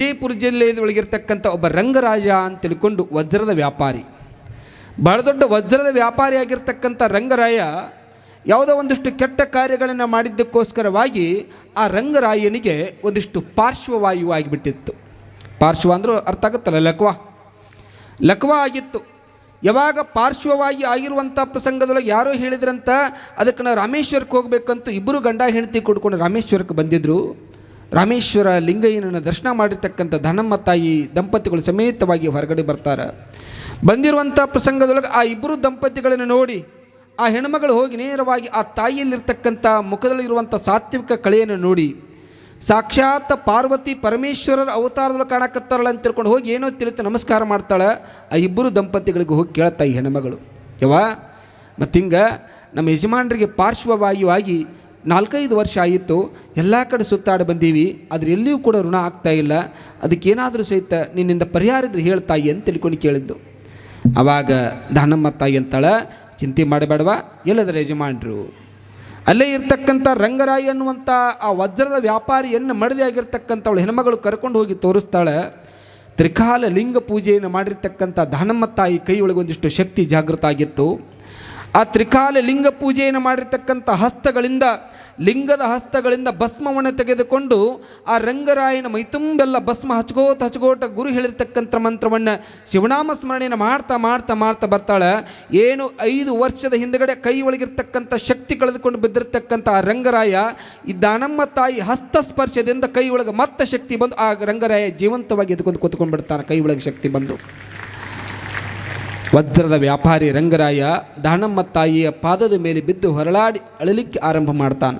ವಿಜಯಪುರ ಜಿಲ್ಲೆಯೊಳಗಿರ್ತಕ್ಕಂಥ ಒಬ್ಬ ರಂಗರಾಜ ಅಂತ ತಿಳ್ಕೊಂಡು ವಜ್ರದ ವ್ಯಾಪಾರಿ. ಬಹಳ ದೊಡ್ಡ ವಜ್ರದ ವ್ಯಾಪಾರಿ ಆಗಿರ್ತಕ್ಕಂಥ ರಂಗರಾಯ ಯಾವುದೋ ಒಂದಿಷ್ಟು ಕೆಟ್ಟ ಕಾರ್ಯಗಳನ್ನು ಮಾಡಿದ್ದಕ್ಕೋಸ್ಕರವಾಗಿ ಆ ರಂಗರಾಯನಿಗೆ ಒಂದಿಷ್ಟು ಪಾರ್ಶ್ವವಾಯು ಆಗಿಬಿಟ್ಟಿತ್ತು. ಪಾರ್ಶ್ವ ಅಂದರೂ ಅರ್ಥ ಆಗುತ್ತಲ್ಲ, ಲಕ್ವ? ಲಕ್ವ ಆಗಿತ್ತು. ಯಾವಾಗ ಪಾರ್ಶ್ವವಾಯು ಆಗಿರುವಂಥ ಪ್ರಸಂಗದೊಳಗೆ ಯಾರೋ ಹೇಳಿದ್ರಂತ, ಅದಕ್ಕೆ ನಾವು ರಾಮೇಶ್ವರಕ್ಕೆ ಹೋಗಬೇಕಂತೂ ಇಬ್ಬರು ಗಂಡ ಹೆಂಡತಿ ಕೊಡ್ಕೊಂಡು ರಾಮೇಶ್ವರಕ್ಕೆ ಬಂದಿದ್ದರು ರಾಮೇಶ್ವರ ಲಿಂಗಯ್ಯನನ್ನು ದರ್ಶನ ಮಾಡಿರ್ತಕ್ಕಂಥ ಧನಮ್ಮ ತಾಯಿ ದಂಪತಿಗಳು ಸಮೇತವಾಗಿ ಹೊರಗಡೆ ಬರ್ತಾರೆ. ಬಂದಿರುವಂಥ ಪ್ರಸಂಗದೊಳಗೆ ಆ ಇಬ್ಬರು ದಂಪತಿಗಳನ್ನು ನೋಡಿ ಆ ಹೆಣ್ಮಗಳು ಹೋಗಿ ನೇರವಾಗಿ ಆ ತಾಯಿಯಲ್ಲಿರ್ತಕ್ಕಂಥ ಮುಖದಲ್ಲಿರುವಂಥ ಸಾತ್ವಿಕ ಕಳೆಯನ್ನು ನೋಡಿ ಸಾಕ್ಷಾತ್ ಪಾರ್ವತಿ ಪರಮೇಶ್ವರರ ಅವತಾರದಲ್ಲಿ ಕಾಣಕತ್ತಾರಲ್ಲ ಅಂತ ತಿಳ್ಕೊಂಡು ಹೋಗಿ ಏನೋ ತಿಳಿತು ನಮಸ್ಕಾರ ಮಾಡ್ತಾಳೆ. ಆ ಇಬ್ಬರು ದಂಪತಿಗಳಿಗೆ ಹೋಗಿ ಕೇಳ್ತಾ ಈ ಹೆಣ್ಮಗಳು. ಯಾವ ಮತ್ತು ಹಿಂಗೆ ನಮ್ಮ ಯಜಮಾನರಿಗೆ ಪಾರ್ಶ್ವವಾಯುವಾಗಿ ನಾಲ್ಕೈದು ವರ್ಷ ಆಯಿತು, ಎಲ್ಲ ಕಡೆ ಸುತ್ತಾಡಿ ಬಂದೀವಿ ಅದ್ರ ಎಲ್ಲಿಯೂ ಕೂಡ ಋಣ ಆಗ್ತಾ ಇಲ್ಲ. ಅದಕ್ಕೇನಾದರೂ ಸಹಿತ ನಿನ್ನಿಂದ ಪರಿಹಾರ ಇದ್ರೆ ಹೇಳ್ತಾಯಿ ಅಂತ ತಿಳ್ಕೊಂಡು ಕೇಳಿದ್ದು. ಆವಾಗ ದಾನಮ್ಮ ತಾಯಿ ಅಂತಾಳೆ, ಚಿಂತೆ ಮಾಡಬೇಡವಾ ಎಲ್ಲದರ ಯಜಮಾನರು. ಅಲ್ಲೇ ಇರ್ತಕ್ಕಂಥ ರಂಗರಾಯಿ ಅನ್ನುವಂಥ ಆ ವಜ್ರದ ವ್ಯಾಪಾರಿಯನ್ನು ಮಡದಿ ಆಗಿರ್ತಕ್ಕಂಥವಳು ಹೆಣ್ಮಗಳು ಕರ್ಕೊಂಡು ಹೋಗಿ ತೋರಿಸ್ತಾಳೆ. ತ್ರಿಕಾಲ ಲಿಂಗ ಪೂಜೆಯನ್ನು ಮಾಡಿರ್ತಕ್ಕಂಥ ದಾನಮ್ಮ ತಾಯಿ ಕೈ ಒಂದಿಷ್ಟು ಶಕ್ತಿ ಜಾಗೃತ ಆಗಿತ್ತು. ಆ ತ್ರಿಕಾಲ ಲಿಂಗ ಪೂಜೆಯನ್ನು ಮಾಡಿರ್ತಕ್ಕಂಥ ಹಸ್ತಗಳಿಂದ, ಲಿಂಗದ ಹಸ್ತಗಳಿಂದ ಭಸ್ಮವನ್ನು ತೆಗೆದುಕೊಂಡು ಆ ರಂಗರಾಯನ ಮೈತುಂಬೆಲ್ಲ ಭಸ್ಮ ಹಚ್ಕೋತ ಹಚ್ಕೋಟ ಗುರು ಹೇಳಿರ್ತಕ್ಕಂಥ ಮಂತ್ರವನ್ನು ಶಿವನಾಮ ಸ್ಮರಣೆಯನ್ನು ಮಾಡ್ತಾ ಮಾಡ್ತಾ ಮಾಡ್ತಾ ಬರ್ತಾಳೆ. ಏನು ಐದು ವರ್ಷದ ಹಿಂದಗಡೆ ಕೈ ಒಳಗಿರ್ತಕ್ಕಂಥ ಶಕ್ತಿ ಕಳೆದುಕೊಂಡು ಬಿದ್ದಿರ್ತಕ್ಕಂಥ ಆ ರಂಗರಾಯ, ಈ ದಾನಮ್ಮ ತಾಯಿ ಹಸ್ತಸ್ಪರ್ಶದಿಂದ ಕೈ ಒಳಗೆ ಮತ್ತೆ ಶಕ್ತಿ ಬಂದು ಆ ರಂಗರಾಯ ಜೀವಂತವಾಗಿ ಎದ್ಕೊಂಡು ಕೂತ್ಕೊಂಡು ಬಿಡ್ತಾನೆ, ಕೈ ಒಳಗೆ ಶಕ್ತಿ ಬಂದು. ವಜ್ರದ ವ್ಯಾಪಾರಿ ರಂಗರಾಯ ದಾನಮ್ಮ ತಾಯಿಯ ಪಾದದ ಮೇಲೆ ಬಿದ್ದು ಹೊರಳಾಡಿ ಅಳಲಿಕ್ಕೆ ಆರಂಭ ಮಾಡ್ತಾನೆ.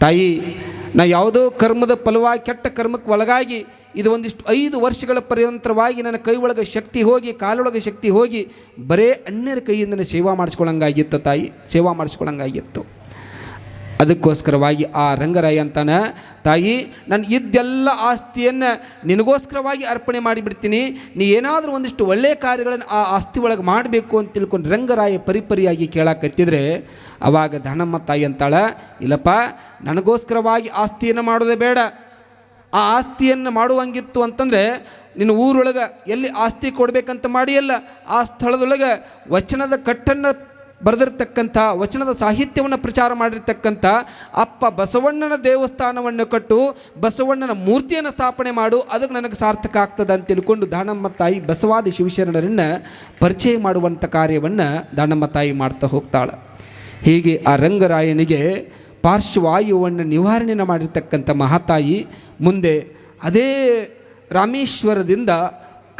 ತಾಯಿ, ನಾ ಯಾವುದೋ ಕರ್ಮದ ಫಲವಾಗಿ, ಕೆಟ್ಟ ಕರ್ಮಕ್ಕೆ ಒಳಗಾಗಿ, ಇದು ಒಂದಿಷ್ಟು ಐದು ವರ್ಷಗಳ ಪರ್ಯಂತರವಾಗಿ ನನ್ನ ಕೈ ಒಳಗೆ ಶಕ್ತಿ ಹೋಗಿ, ಕಾಲೊಳಗೆ ಶಕ್ತಿ ಹೋಗಿ, ಬರೇ ಅಣ್ಣರ ಕೈಯಿಂದ ಸೇವಾ ಮಾಡಿಸ್ಕೊಳಂಗಾಗಿತ್ತು ತಾಯಿ, ಸೇವಾ ಮಾಡಿಸ್ಕೊಳಂಗಾಗಿತ್ತು. ಅದಕ್ಕೋಸ್ಕರವಾಗಿ ಆ ರಂಗರಾಯ ಅಂತಾನೆ, ತಾಯಿ, ನಾನು ಇದ್ದೆಲ್ಲ ಆಸ್ತಿಯನ್ನು ನಿನಗೋಸ್ಕರವಾಗಿ ಅರ್ಪಣೆ ಮಾಡಿಬಿಡ್ತೀನಿ. ನೀ ಏನಾದರೂ ಒಂದಿಷ್ಟು ಒಳ್ಳೆಯ ಕಾರ್ಯಗಳನ್ನು ಆ ಆಸ್ತಿ ಒಳಗೆ ಮಾಡಬೇಕು ಅಂತ ತಿಳ್ಕೊಂಡು ರಂಗರಾಯ ಪರಿಪರಿಯಾಗಿ ಕೇಳಾಕತ್ತಿದ್ರೆ, ಅವಾಗ ಧನಮ್ಮ ತಾಯಿ ಅಂತಾಳ, ಇಲ್ಲಪ್ಪ, ನನಗೋಸ್ಕರವಾಗಿ ಆಸ್ತಿಯನ್ನು ಮಾಡೋದೇ ಬೇಡ. ಆ ಆಸ್ತಿಯನ್ನು ಮಾಡುವಂಗಿತ್ತು ಅಂತಂದರೆ, ನಿನ್ನ ಊರೊಳಗೆ ಎಲ್ಲಿ ಆಸ್ತಿ ಕೊಡಬೇಕಂತ ಮಾಡಿಯಲ್ಲ, ಆ ಸ್ಥಳದೊಳಗೆ ವಚನದ ಕಟ್ಟನ್ನು ಬರೆದಿರ್ತಕ್ಕಂಥ ವಚನದ ಸಾಹಿತ್ಯವನ್ನು ಪ್ರಚಾರ ಮಾಡಿರ್ತಕ್ಕಂಥ ಅಪ್ಪ ಬಸವಣ್ಣನ ದೇವಸ್ಥಾನವನ್ನು ಕಟ್ಟು ಬಸವಣ್ಣನ ಮೂರ್ತಿಯನ್ನು ಸ್ಥಾಪನೆ ಮಾಡು, ಅದಕ್ಕೆ ನನಗೆ ಸಾರ್ಥಕ ಆಗ್ತದೆ ಅಂತ ತಿಳ್ಕೊಂಡು ದಾನಮ್ಮ ತಾಯಿ ಬಸವಾದಿ ಶಿವಶರಣರನ್ನು ಪರಿಚಯ ಮಾಡುವಂಥ ಕಾರ್ಯವನ್ನು ದಾನಮ್ಮ ತಾಯಿ ಮಾಡ್ತಾ ಹೋಗ್ತಾಳೆ. ಹೀಗೆ ಆ ರಂಗರಾಯನಿಗೆ ಪಾರ್ಶ್ವವಾಯುವನ್ನು ನಿವಾರಣೆಯನ್ನು ಮಾಡಿರ್ತಕ್ಕಂಥ ಮಹಾತಾಯಿ ಮುಂದೆ ಅದೇ ರಾಮೇಶ್ವರದಿಂದ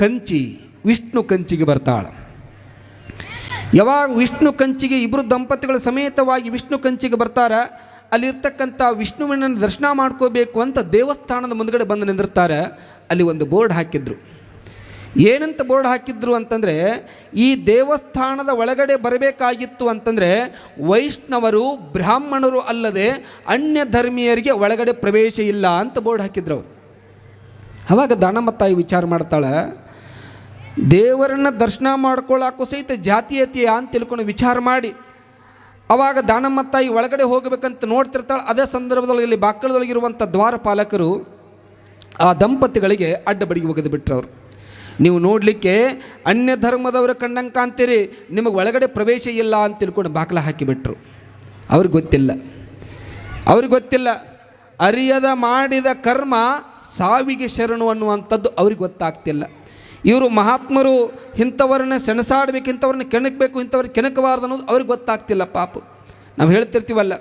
ಕಂಚಿ, ವಿಷ್ಣು ಕಂಚಿಗೆ ಬರ್ತಾಳೆ. ಯಾವಾಗ ವಿಷ್ಣು ಕಂಚಿಗೆ ಇಬ್ಬರು ದಂಪತಿಗಳು ಸಮೇತವಾಗಿ ವಿಷ್ಣು ಕಂಚಿಗೆ ಬರ್ತಾರೆ, ಅಲ್ಲಿರ್ತಕ್ಕಂಥ ವಿಷ್ಣುವಿನ ದರ್ಶನ ಮಾಡ್ಕೋಬೇಕು ಅಂತ ದೇವಸ್ಥಾನದ ಮುಂದ್ಗಡೆ ಬಂದು ನಿಂದಿರ್ತಾರೆ, ಅಲ್ಲಿ ಒಂದು ಬೋರ್ಡ್ ಹಾಕಿದ್ರು. ಏನಂತ ಬೋರ್ಡ್ ಹಾಕಿದ್ರು ಅಂತಂದರೆ, ಈ ದೇವಸ್ಥಾನದ ಒಳಗಡೆ ಬರಬೇಕಾಗಿತ್ತು ಅಂತಂದರೆ, ವೈಷ್ಣವರು ಬ್ರಾಹ್ಮಣರು ಅಲ್ಲದೆ ಅನ್ಯ ಧರ್ಮೀಯರಿಗೆ ಒಳಗಡೆ ಪ್ರವೇಶ ಇಲ್ಲ ಅಂತ ಬೋರ್ಡ್ ಹಾಕಿದ್ರು ಅವರು. ಅವಾಗ ದಾನಮ್ಮ ತಾಯಿ ವಿಚಾರ ಮಾಡ್ತಾಳೆ ದೇವರನ್ನ ದರ್ಶನ ಮಾಡ್ಕೊಳ್ಳೋಕ್ಕೂ ಸಹಿತ ಜಾತೀಯತೆಯ ಅಂತ ತಿಳ್ಕೊಂಡು ವಿಚಾರ ಮಾಡಿ. ಅವಾಗ ದಾನಮ್ಮ ತಾಯಿ ಒಳಗಡೆ ಹೋಗಬೇಕಂತ ನೋಡ್ತಿರ್ತಾಳೆ. ಅದೇ ಸಂದರ್ಭದೊಳಗೆ ಇಲ್ಲಿ ಬಾಕ್ಕಳದೊಳಗಿರುವಂಥ ದ್ವಾರಪಾಲಕರು ಆ ದಂಪತಿಗಳಿಗೆ ಅಡ್ಡ ಬಡಿಗೆ ಒಗೆದು ಬಿಟ್ರು ಅವರು ನೀವು ನೋಡಲಿಕ್ಕೆ ಅನ್ಯ ಧರ್ಮದವರು ಕಂಡಂಕ ಕಾಣ್ತೀರಿ. ನಿಮಗೆ ಒಳಗಡೆ ಪ್ರವೇಶ ಇಲ್ಲ ಅಂತ ತಿಳ್ಕೊಂಡು ಬಾಗಿಲ ಹಾಕಿಬಿಟ್ರು ಅವ್ರಿಗೆ ಗೊತ್ತಿಲ್ಲ. ಅವ್ರಿಗೆ ಗೊತ್ತಿಲ್ಲ. ಅರಿಯದ ಮಾಡಿದ ಕರ್ಮ ಸಾವಿಗೆ ಶರಣು ಅನ್ನುವಂಥದ್ದು ಅವ್ರಿಗೆ ಗೊತ್ತಾಗ್ತಿಲ್ಲ. ಇವರು ಮಹಾತ್ಮರು ಇಂಥವ್ರನ್ನ ಸೆಣಸಾಡ್ಬೇಕು, ಇಂಥವ್ರನ್ನ ಕೆಣಕಬೇಕು ಇಂಥವ್ರನ್ನ ಕೆಣಕಬಾರ್ದು ಅನ್ನೋದು ಅವ್ರಿಗೆ ಗೊತ್ತಾಗ್ತಿಲ್ಲ ಪಾಪ. ನಾವು ಹೇಳ್ತಿರ್ತೀವಲ್ಲ,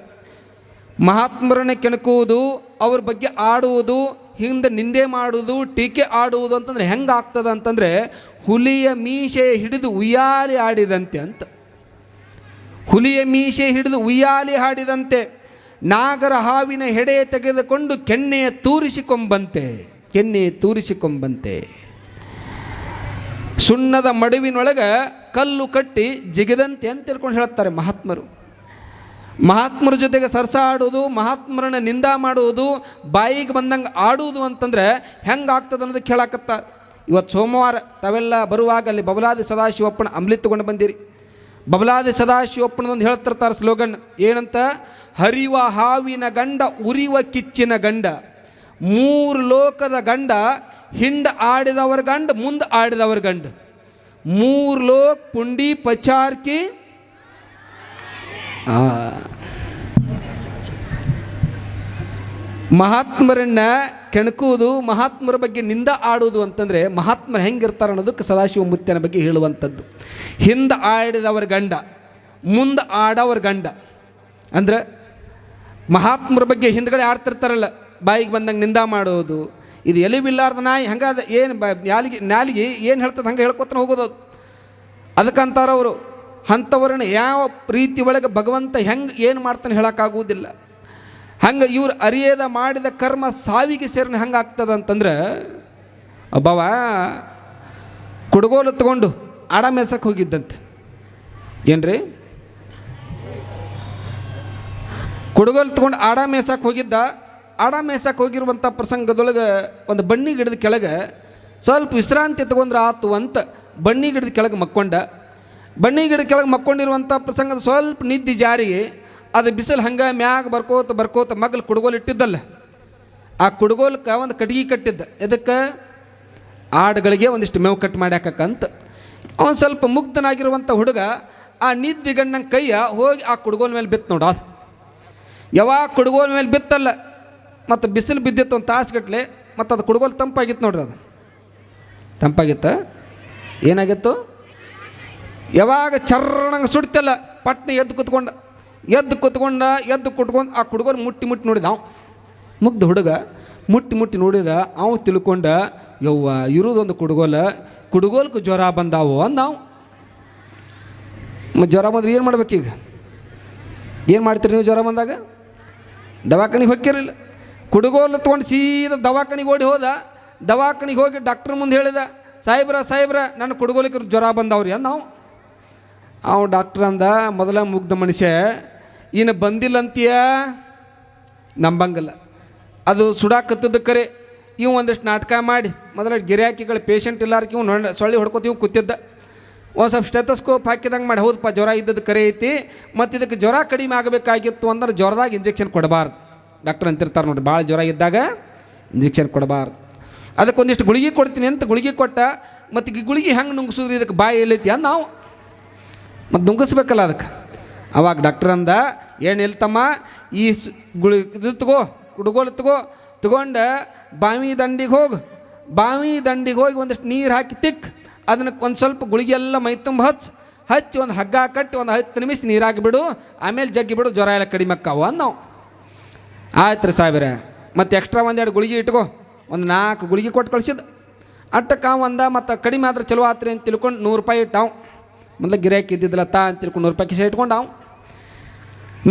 ಮಹಾತ್ಮರನ್ನ ಕೆಣಕುವುದು, ಅವ್ರ ಬಗ್ಗೆ ಆಡುವುದು, ಹಿಂದೆ ನಿಂದೆ ಮಾಡುವುದು, ಟೀಕೆ ಆಡುವುದು ಅಂತಂದ್ರೆ ಹೆಂಗೆ ಆಗ್ತದೆ ಅಂತಂದರೆ, ಹುಲಿಯ ಮೀಸೆ ಹಿಡಿದು ಉಯ್ಯಾಲಿ ಆಡಿದಂತೆ ಅಂತ. ಹುಲಿಯ ಮೀಸೆ ಹಿಡಿದು ಉಯ್ಯಾಲಿ ಹಾಡಿದಂತೆ ನಾಗರ ಹಾವಿನ ಹೆಡೆ ತೆಗೆದುಕೊಂಡು ಕೆನ್ನೆಯ ತೂರಿಸಿಕೊಂಬಂತೆ ಕೆನ್ನೆ ತೂರಿಸಿಕೊಂಬಂತೆ. ಸುಣ್ಣದ ಮಡುವಿನೊಳಗೆ ಕಲ್ಲು ಕಟ್ಟಿ ಜಿಗಿದಂತೆ ಅಂತ ತಿಳ್ಕೊಂಡು ಹೇಳ್ತಾರೆ ಮಹಾತ್ಮರು. ಮಹಾತ್ಮರ ಜೊತೆಗೆ ಸರ್ಸ ಆಡೋದು ಮಹಾತ್ಮರನ್ನ ನಿಂದ ಮಾಡುವುದು, ಬಾಯಿಗೆ ಬಂದಂಗೆ ಆಡುವುದು ಅಂತಂದರೆ ಹೆಂಗೆ ಆಗ್ತದೆ ಅನ್ನೋದು ಕೇಳಾಕತ್ತ ಇವತ್ತು ಸೋಮವಾರ ತಾವೆಲ್ಲ ಬರುವಾಗ ಅಲ್ಲಿ ಬಬಲಾದಿ ಸದಾಶಿವಪ್ಪನ ಅಂಬ್ಲಿ ತೊಗೊಂಡು ಬಂದಿರಿ. ಬಬಲಾದಿ ಸದಾಶಿವಪ್ಪನದೊಂದು ಹೇಳ್ತಿರ್ತಾರೆ ಸ್ಲೋಗನ್, ಏನಂತ? ಹರಿವ ಹಾವಿನ ಗಂಡ, ಉರಿವ ಕಿಚ್ಚಿನ ಗಂಡ. ಮೂರು ಲೋಕದ ಗಂಡ ಹಿಂಡ ಆಡಿದವರ ಗಂಡ, ಮುಂದೆ ಆಡಿದವರ ಗಂಡ. ಮೂರು ಲೋಕ್ ಪುಂಡಿ ಪಚಾರ್ಕಿ. ಮಹಾತ್ಮರನ್ನ ಕೆಣಕುವುದು, ಮಹಾತ್ಮರ ಬಗ್ಗೆ ನಿಂದ ಆಡುವುದು ಅಂತಂದರೆ ಮಹಾತ್ಮರು ಹೆಂಗಿರ್ತಾರೆ ಅನ್ನೋದಕ್ಕೆ ಸದಾಶಿವ ಮುತ್ತಿನ ಬಗ್ಗೆ ಹೇಳುವಂಥದ್ದು. ಹಿಂದ ಆಡಿದವರ ಗಂಡ, ಮುಂದೆ ಆಡವರ ಗಂಡ. ಅಂದ್ರೆ ಮಹಾತ್ಮರ ಬಗ್ಗೆ ಹಿಂದ್ಗಡೆ ಆಡ್ತಿರ್ತಾರಲ್ಲ, ಬಾಯಿಗೆ ಬಂದಂಗೆ ನಿಂದ ಮಾಡೋದು ಇದು ಎಲ್ಲಿ ಬಿಲ್ಲಾರ್ದ ನಾಯಿ ಹಂಗಾದ ಏನು ಬ ನಾಲಿಗೆ ನಾಲಿಗೆ ಏನು ಹೇಳ್ತದೆ ಹಂಗೆ ಹೇಳ್ಕೊತಾನೆ ಹೋಗೋದು ಅದಕ್ಕಂತಾರ ಅವರು ಅಂಥವ್ರನ್ನ ಯಾವ ಪ್ರೀತಿ ಒಳಗೆ ಭಗವಂತ ಹೆಂಗೆ ಏನು ಮಾಡ್ತಾನೆ ಹೇಳೋಕ್ಕಾಗುವುದಿಲ್ಲ. ಹಂಗೆ ಇವ್ರು ಅರಿಯದ ಮಾಡಿದ ಕರ್ಮ ಸಾವಿಗೆ ಸೇರಿನ ಹಂಗೆ ಆಗ್ತದ ಅಂತಂದ್ರೆ ಒಬ್ಬವ ಕುಡುಗೋಲು ತಗೊಂಡು ಆಡ ಮೇಸಕ್ಕೆ ಹೋಗಿದ್ದಂತೆ. ಏನ್ರಿ? ಕುಡುಗೋಲು ತಗೊಂಡು ಆಡ ಮೇಸಕ್ಕೆ ಹೋಗಿದ್ದ ಆಡ ಮೇಸಕ್ಕೆ ಹೋಗಿರುವಂಥ ಪ್ರಸಂಗದೊಳಗೆ ಒಂದು ಬನ್ನಿ ಗಿಡದ ಕೆಳಗೆ ಸ್ವಲ್ಪ ವಿಶ್ರಾಂತಿ ತಗೊಂಡ್ರೆ ಆತು ಅಂತ ಬನ್ನಿ ಗಿಡದ ಕೆಳಗೆ ಮಕ್ಕೊಂಡ. ಬನ್ನಿ ಗಿಡದ ಕೆಳಗೆ ಮಕ್ಕೊಂಡಿರುವಂಥ ಪ್ರಸಂಗದ ಸ್ವಲ್ಪ ನಿದ್ದೆ ಜಾರಿಗೆ ಅದು ಬಿಸಿಲು ಹಂಗೆ ಮ್ಯಾಗ ಬರ್ಕೋತ ಬರ್ಕೋತ ಮಗ್ಲು ಕುಡುಗೋಲು ಇಟ್ಟಿದ್ದಲ್ಲ. ಆ ಕುಡುಗೋಲಕ್ಕೆ ಒಂದು ಕಟ್ಗೆ ಕಟ್ಟಿದ್ದ. ಇದಕ್ಕೆ ಆಡುಗಳಿಗೆ ಒಂದಿಷ್ಟು ಮೇವು ಕಟ್ ಮಾಡ್ಯಾಕಂತ ಅವನು ಸ್ವಲ್ಪ ಮುಗ್ಧನಾಗಿರುವಂಥ ಹುಡುಗ ಆ ನಿದ್ದೆ ಗಂಡನ ಕೈಯ ಹೋಗಿ ಆ ಕುಡ್ಗೋಲ್ ಮೇಲೆ ಬಿತ್ತು ನೋಡ ಯಾವಾಗ ಕುಡುಗೋಲ ಮೇಲೆ ಬಿತ್ತಲ್ಲ? ಮತ್ತು ಬಿಸಿಲು ಬಿದ್ದಿತ್ತು ಒಂದು ತಾಸುಗಟ್ಲೆ ಮತ್ತು ಅದು ಕುಡುಗೋಲು ತಂಪಾಗಿತ್ತು ನೋಡ್ರಿ ಅದು. ತಂಪಾಗಿತ್ತು? ಏನಾಗಿತ್ತು? ಯಾವಾಗ ಚರ್ರಣಂಗೆ ಸುಡ್ತಲ್ಲ, ಪಟ್ನೆ ಎದ್ದು ಕುತ್ಕೊಂಡ ಎದ್ದು ಕುತ್ಕೊಂಡ, ಎದ್ದು ಕುಟ್ಕೊಂಡು, ಆ ಕುಡ್ಗೋಲ್ ಮುಟ್ಟಿ ಮುಟ್ಟಿ ನೋಡಿದ ಅವ. ಮುಗ್ಧ ಹುಡುಗ ಮುಟ್ಟಿ ಮುಟ್ಟಿ ನೋಡಿದ, ಅವ್ ತಿಳ್ಕೊಂಡ, ಯವ್ವ, ಇರೋದೊಂದು ಕುಡುಗೋಲ, ಕುಡುಗೋಲ್ಕು ಜ್ವರ ಬಂದಾವು ಅಂದ ಮತ್ತು ಜ್ವರ ಬಂದ್ರೆ ಏನು ಮಾಡ್ಬೇಕೀಗ ಏನು ಮಾಡ್ತೀರಿ ನೀವು ಜ್ವರ ಬಂದಾಗ? ದವಾಖಾನಿಗೆ ಹೊಕ್ಕಿರಲಿಲ್ಲ ಕುಡುಗೋಲು ತೊಗೊಂಡು ಸೀದಾ ದವಾಖಾನಿಗೆ ಓಡಿ ಹೋದ. ದವಾಖಾನಿಗೆ ಹೋಗಿ ಡಾಕ್ಟ್ರ್ ಮುಂದೆ ಹೇಳಿದ, ಸಾಹೇಬ್ರ ಸಾಹೇಬ್ರ, ನನ್ನ ಕುಡುಗೋಲಿಕ್ಕೆ ಜ್ವರ ಬಂದವ್ರಿ ಅಂದ ನಾವು ಅವ ಡಾಕ್ಟ್ರ್ ಅಂದ, ಮೊದಲ ಮುಗ್ಧ ಮನುಷ್ಯ, ಇನ್ನು ಬಂದಿಲ್ಲ ಅಂತೀಯ ನಂಬಂಗಿಲ್ಲ. ಅದು ಸುಡಾಕತ್ತದ ಕರೆ. ಇವು ಒಂದಿಷ್ಟು ನಾಟಕ ಮಾಡಿ, ಮೊದಲ ಗಿರಾಕಿಗಳು ಪೇಷಂಟ್ ಇಲ್ಲಾರ್ಕ ಇವ್ ನೊಣ ಸೊಳ್ಳೆ ಹೊಡ್ಕೊತೀವಿ ಕೂತಿದ್ದ. ಒಂದು ಸ್ವಲ್ಪ ಸ್ಟೆತಸ್ಕೋಪ್ ಹಾಕಿದಂಗೆ ಮಾಡಿ ಹೌದಪ್ಪ ಜ್ವರ ಇದ್ದದ್ದು ಕರೆ ಐತಿ, ಮತ್ತು ಇದಕ್ಕೆ ಜ್ವರ ಕಡಿಮೆ ಆಗಬೇಕಾಗಿತ್ತು ಅಂದ್ರೆ ಜ್ವರದಾಗ ಇಂಜೆಕ್ಷನ್ ಕೊಡಬಾರ್ದು. ಡಾಕ್ಟರ್ ಅಂತಿರ್ತಾರೆ ನೋಡಿ, ಭಾಳ ಜ್ವರ ಇದ್ದಾಗ ಇಂಜೆಕ್ಷನ್ ಕೊಡಬಾರ್ದು. ಅದಕ್ಕೆ ಒಂದಿಷ್ಟು ಗುಳಿಗೆ ಕೊಡ್ತೀನಿ ಅಂತ ಗುಳಿಗೆ ಕೊಟ್ಟ, ಮತ್ತು ಈ ಗುಳಿಗೆ ಹೆಂಗೆ ನುಂಗಿಸಿದ್ರಿ ಇದಕ್ಕೆ ಬಾಯಿ ಎಲ್ಲೈತಿ ಅಂತ ನಾವು ಮತ್ತು ನುಂಗಿಸ್ಬೇಕಲ್ಲ ಅದಕ್ಕೆ. ಅವಾಗ ಡಾಕ್ಟರ್ ಅಂದ, ಏನು ಇಲ್ತಮ್ಮ, ಈ ಗುಳಿ ಇದು ತಗೋ ಹುಡುಗೋಲು ತಗೋ, ತಗೊಂಡು ಬಾವಿ ದಂಡಿಗೆ ಹೋಗಿ, ಬಾವಿ ದಂಡಿಗೆ ಹೋಗಿ ಒಂದಿಷ್ಟು ನೀರು ಹಾಕಿ ತಿಕ್, ಅದನ್ನು ಒಂದು ಸ್ವಲ್ಪ ಗುಳಿಗೆ ಎಲ್ಲ ಮೈ ತುಂಬ ಹಚ್ಚಿ ಹಚ್ಚಿ ಒಂದು ಹಗ್ಗ ಕಟ್ಟಿ ಒಂದು ಹತ್ತು ನಿಮಿಷ ನೀರು ಬಿಡು, ಆಮೇಲೆ ಜಗ್ಗಿ ಬಿಡು, ಜ್ವರ ಎಲ್ಲ ಕಡಿಮೆ ಅಕ್ಕಾವ ನಾವು. ಆಯ್ತು ರೀ ಸಾವಿರ. ಮತ್ತು ಎಕ್ಸ್ಟ್ರಾ ಒಂದೆರಡು ಗುಳಿಗೆ ಇಟ್ಕೋ. ಒಂದು ನಾಲ್ಕು ಗುಳಿಗೆ ಕೊಟ್ಟು ಕಳ್ಸಿದ್ದು ಅಟ್ಟಕ್ಕೆ ಒಂದ ಮತ್ತು ಕಡಿಮೆ ಆದ್ರೆ ಚಲೋ ಆತ್ರಿ ಅಂತ ತಿಳ್ಕೊಂಡು ನೂರು ರೂಪಾಯಿ ಇಟ್ಟಾವು. ಮೊದಲು ಗಿರಾಕಿ ಇದ್ದಿದ್ದಿಲ್ಲ ತಾ ಅಂತ ತಿಳ್ಕೊಂಡು ನೂರು ರೂಪಾಯಿ ಕಿಸೆ ಇಟ್ಕೊಂಡು ಅವ್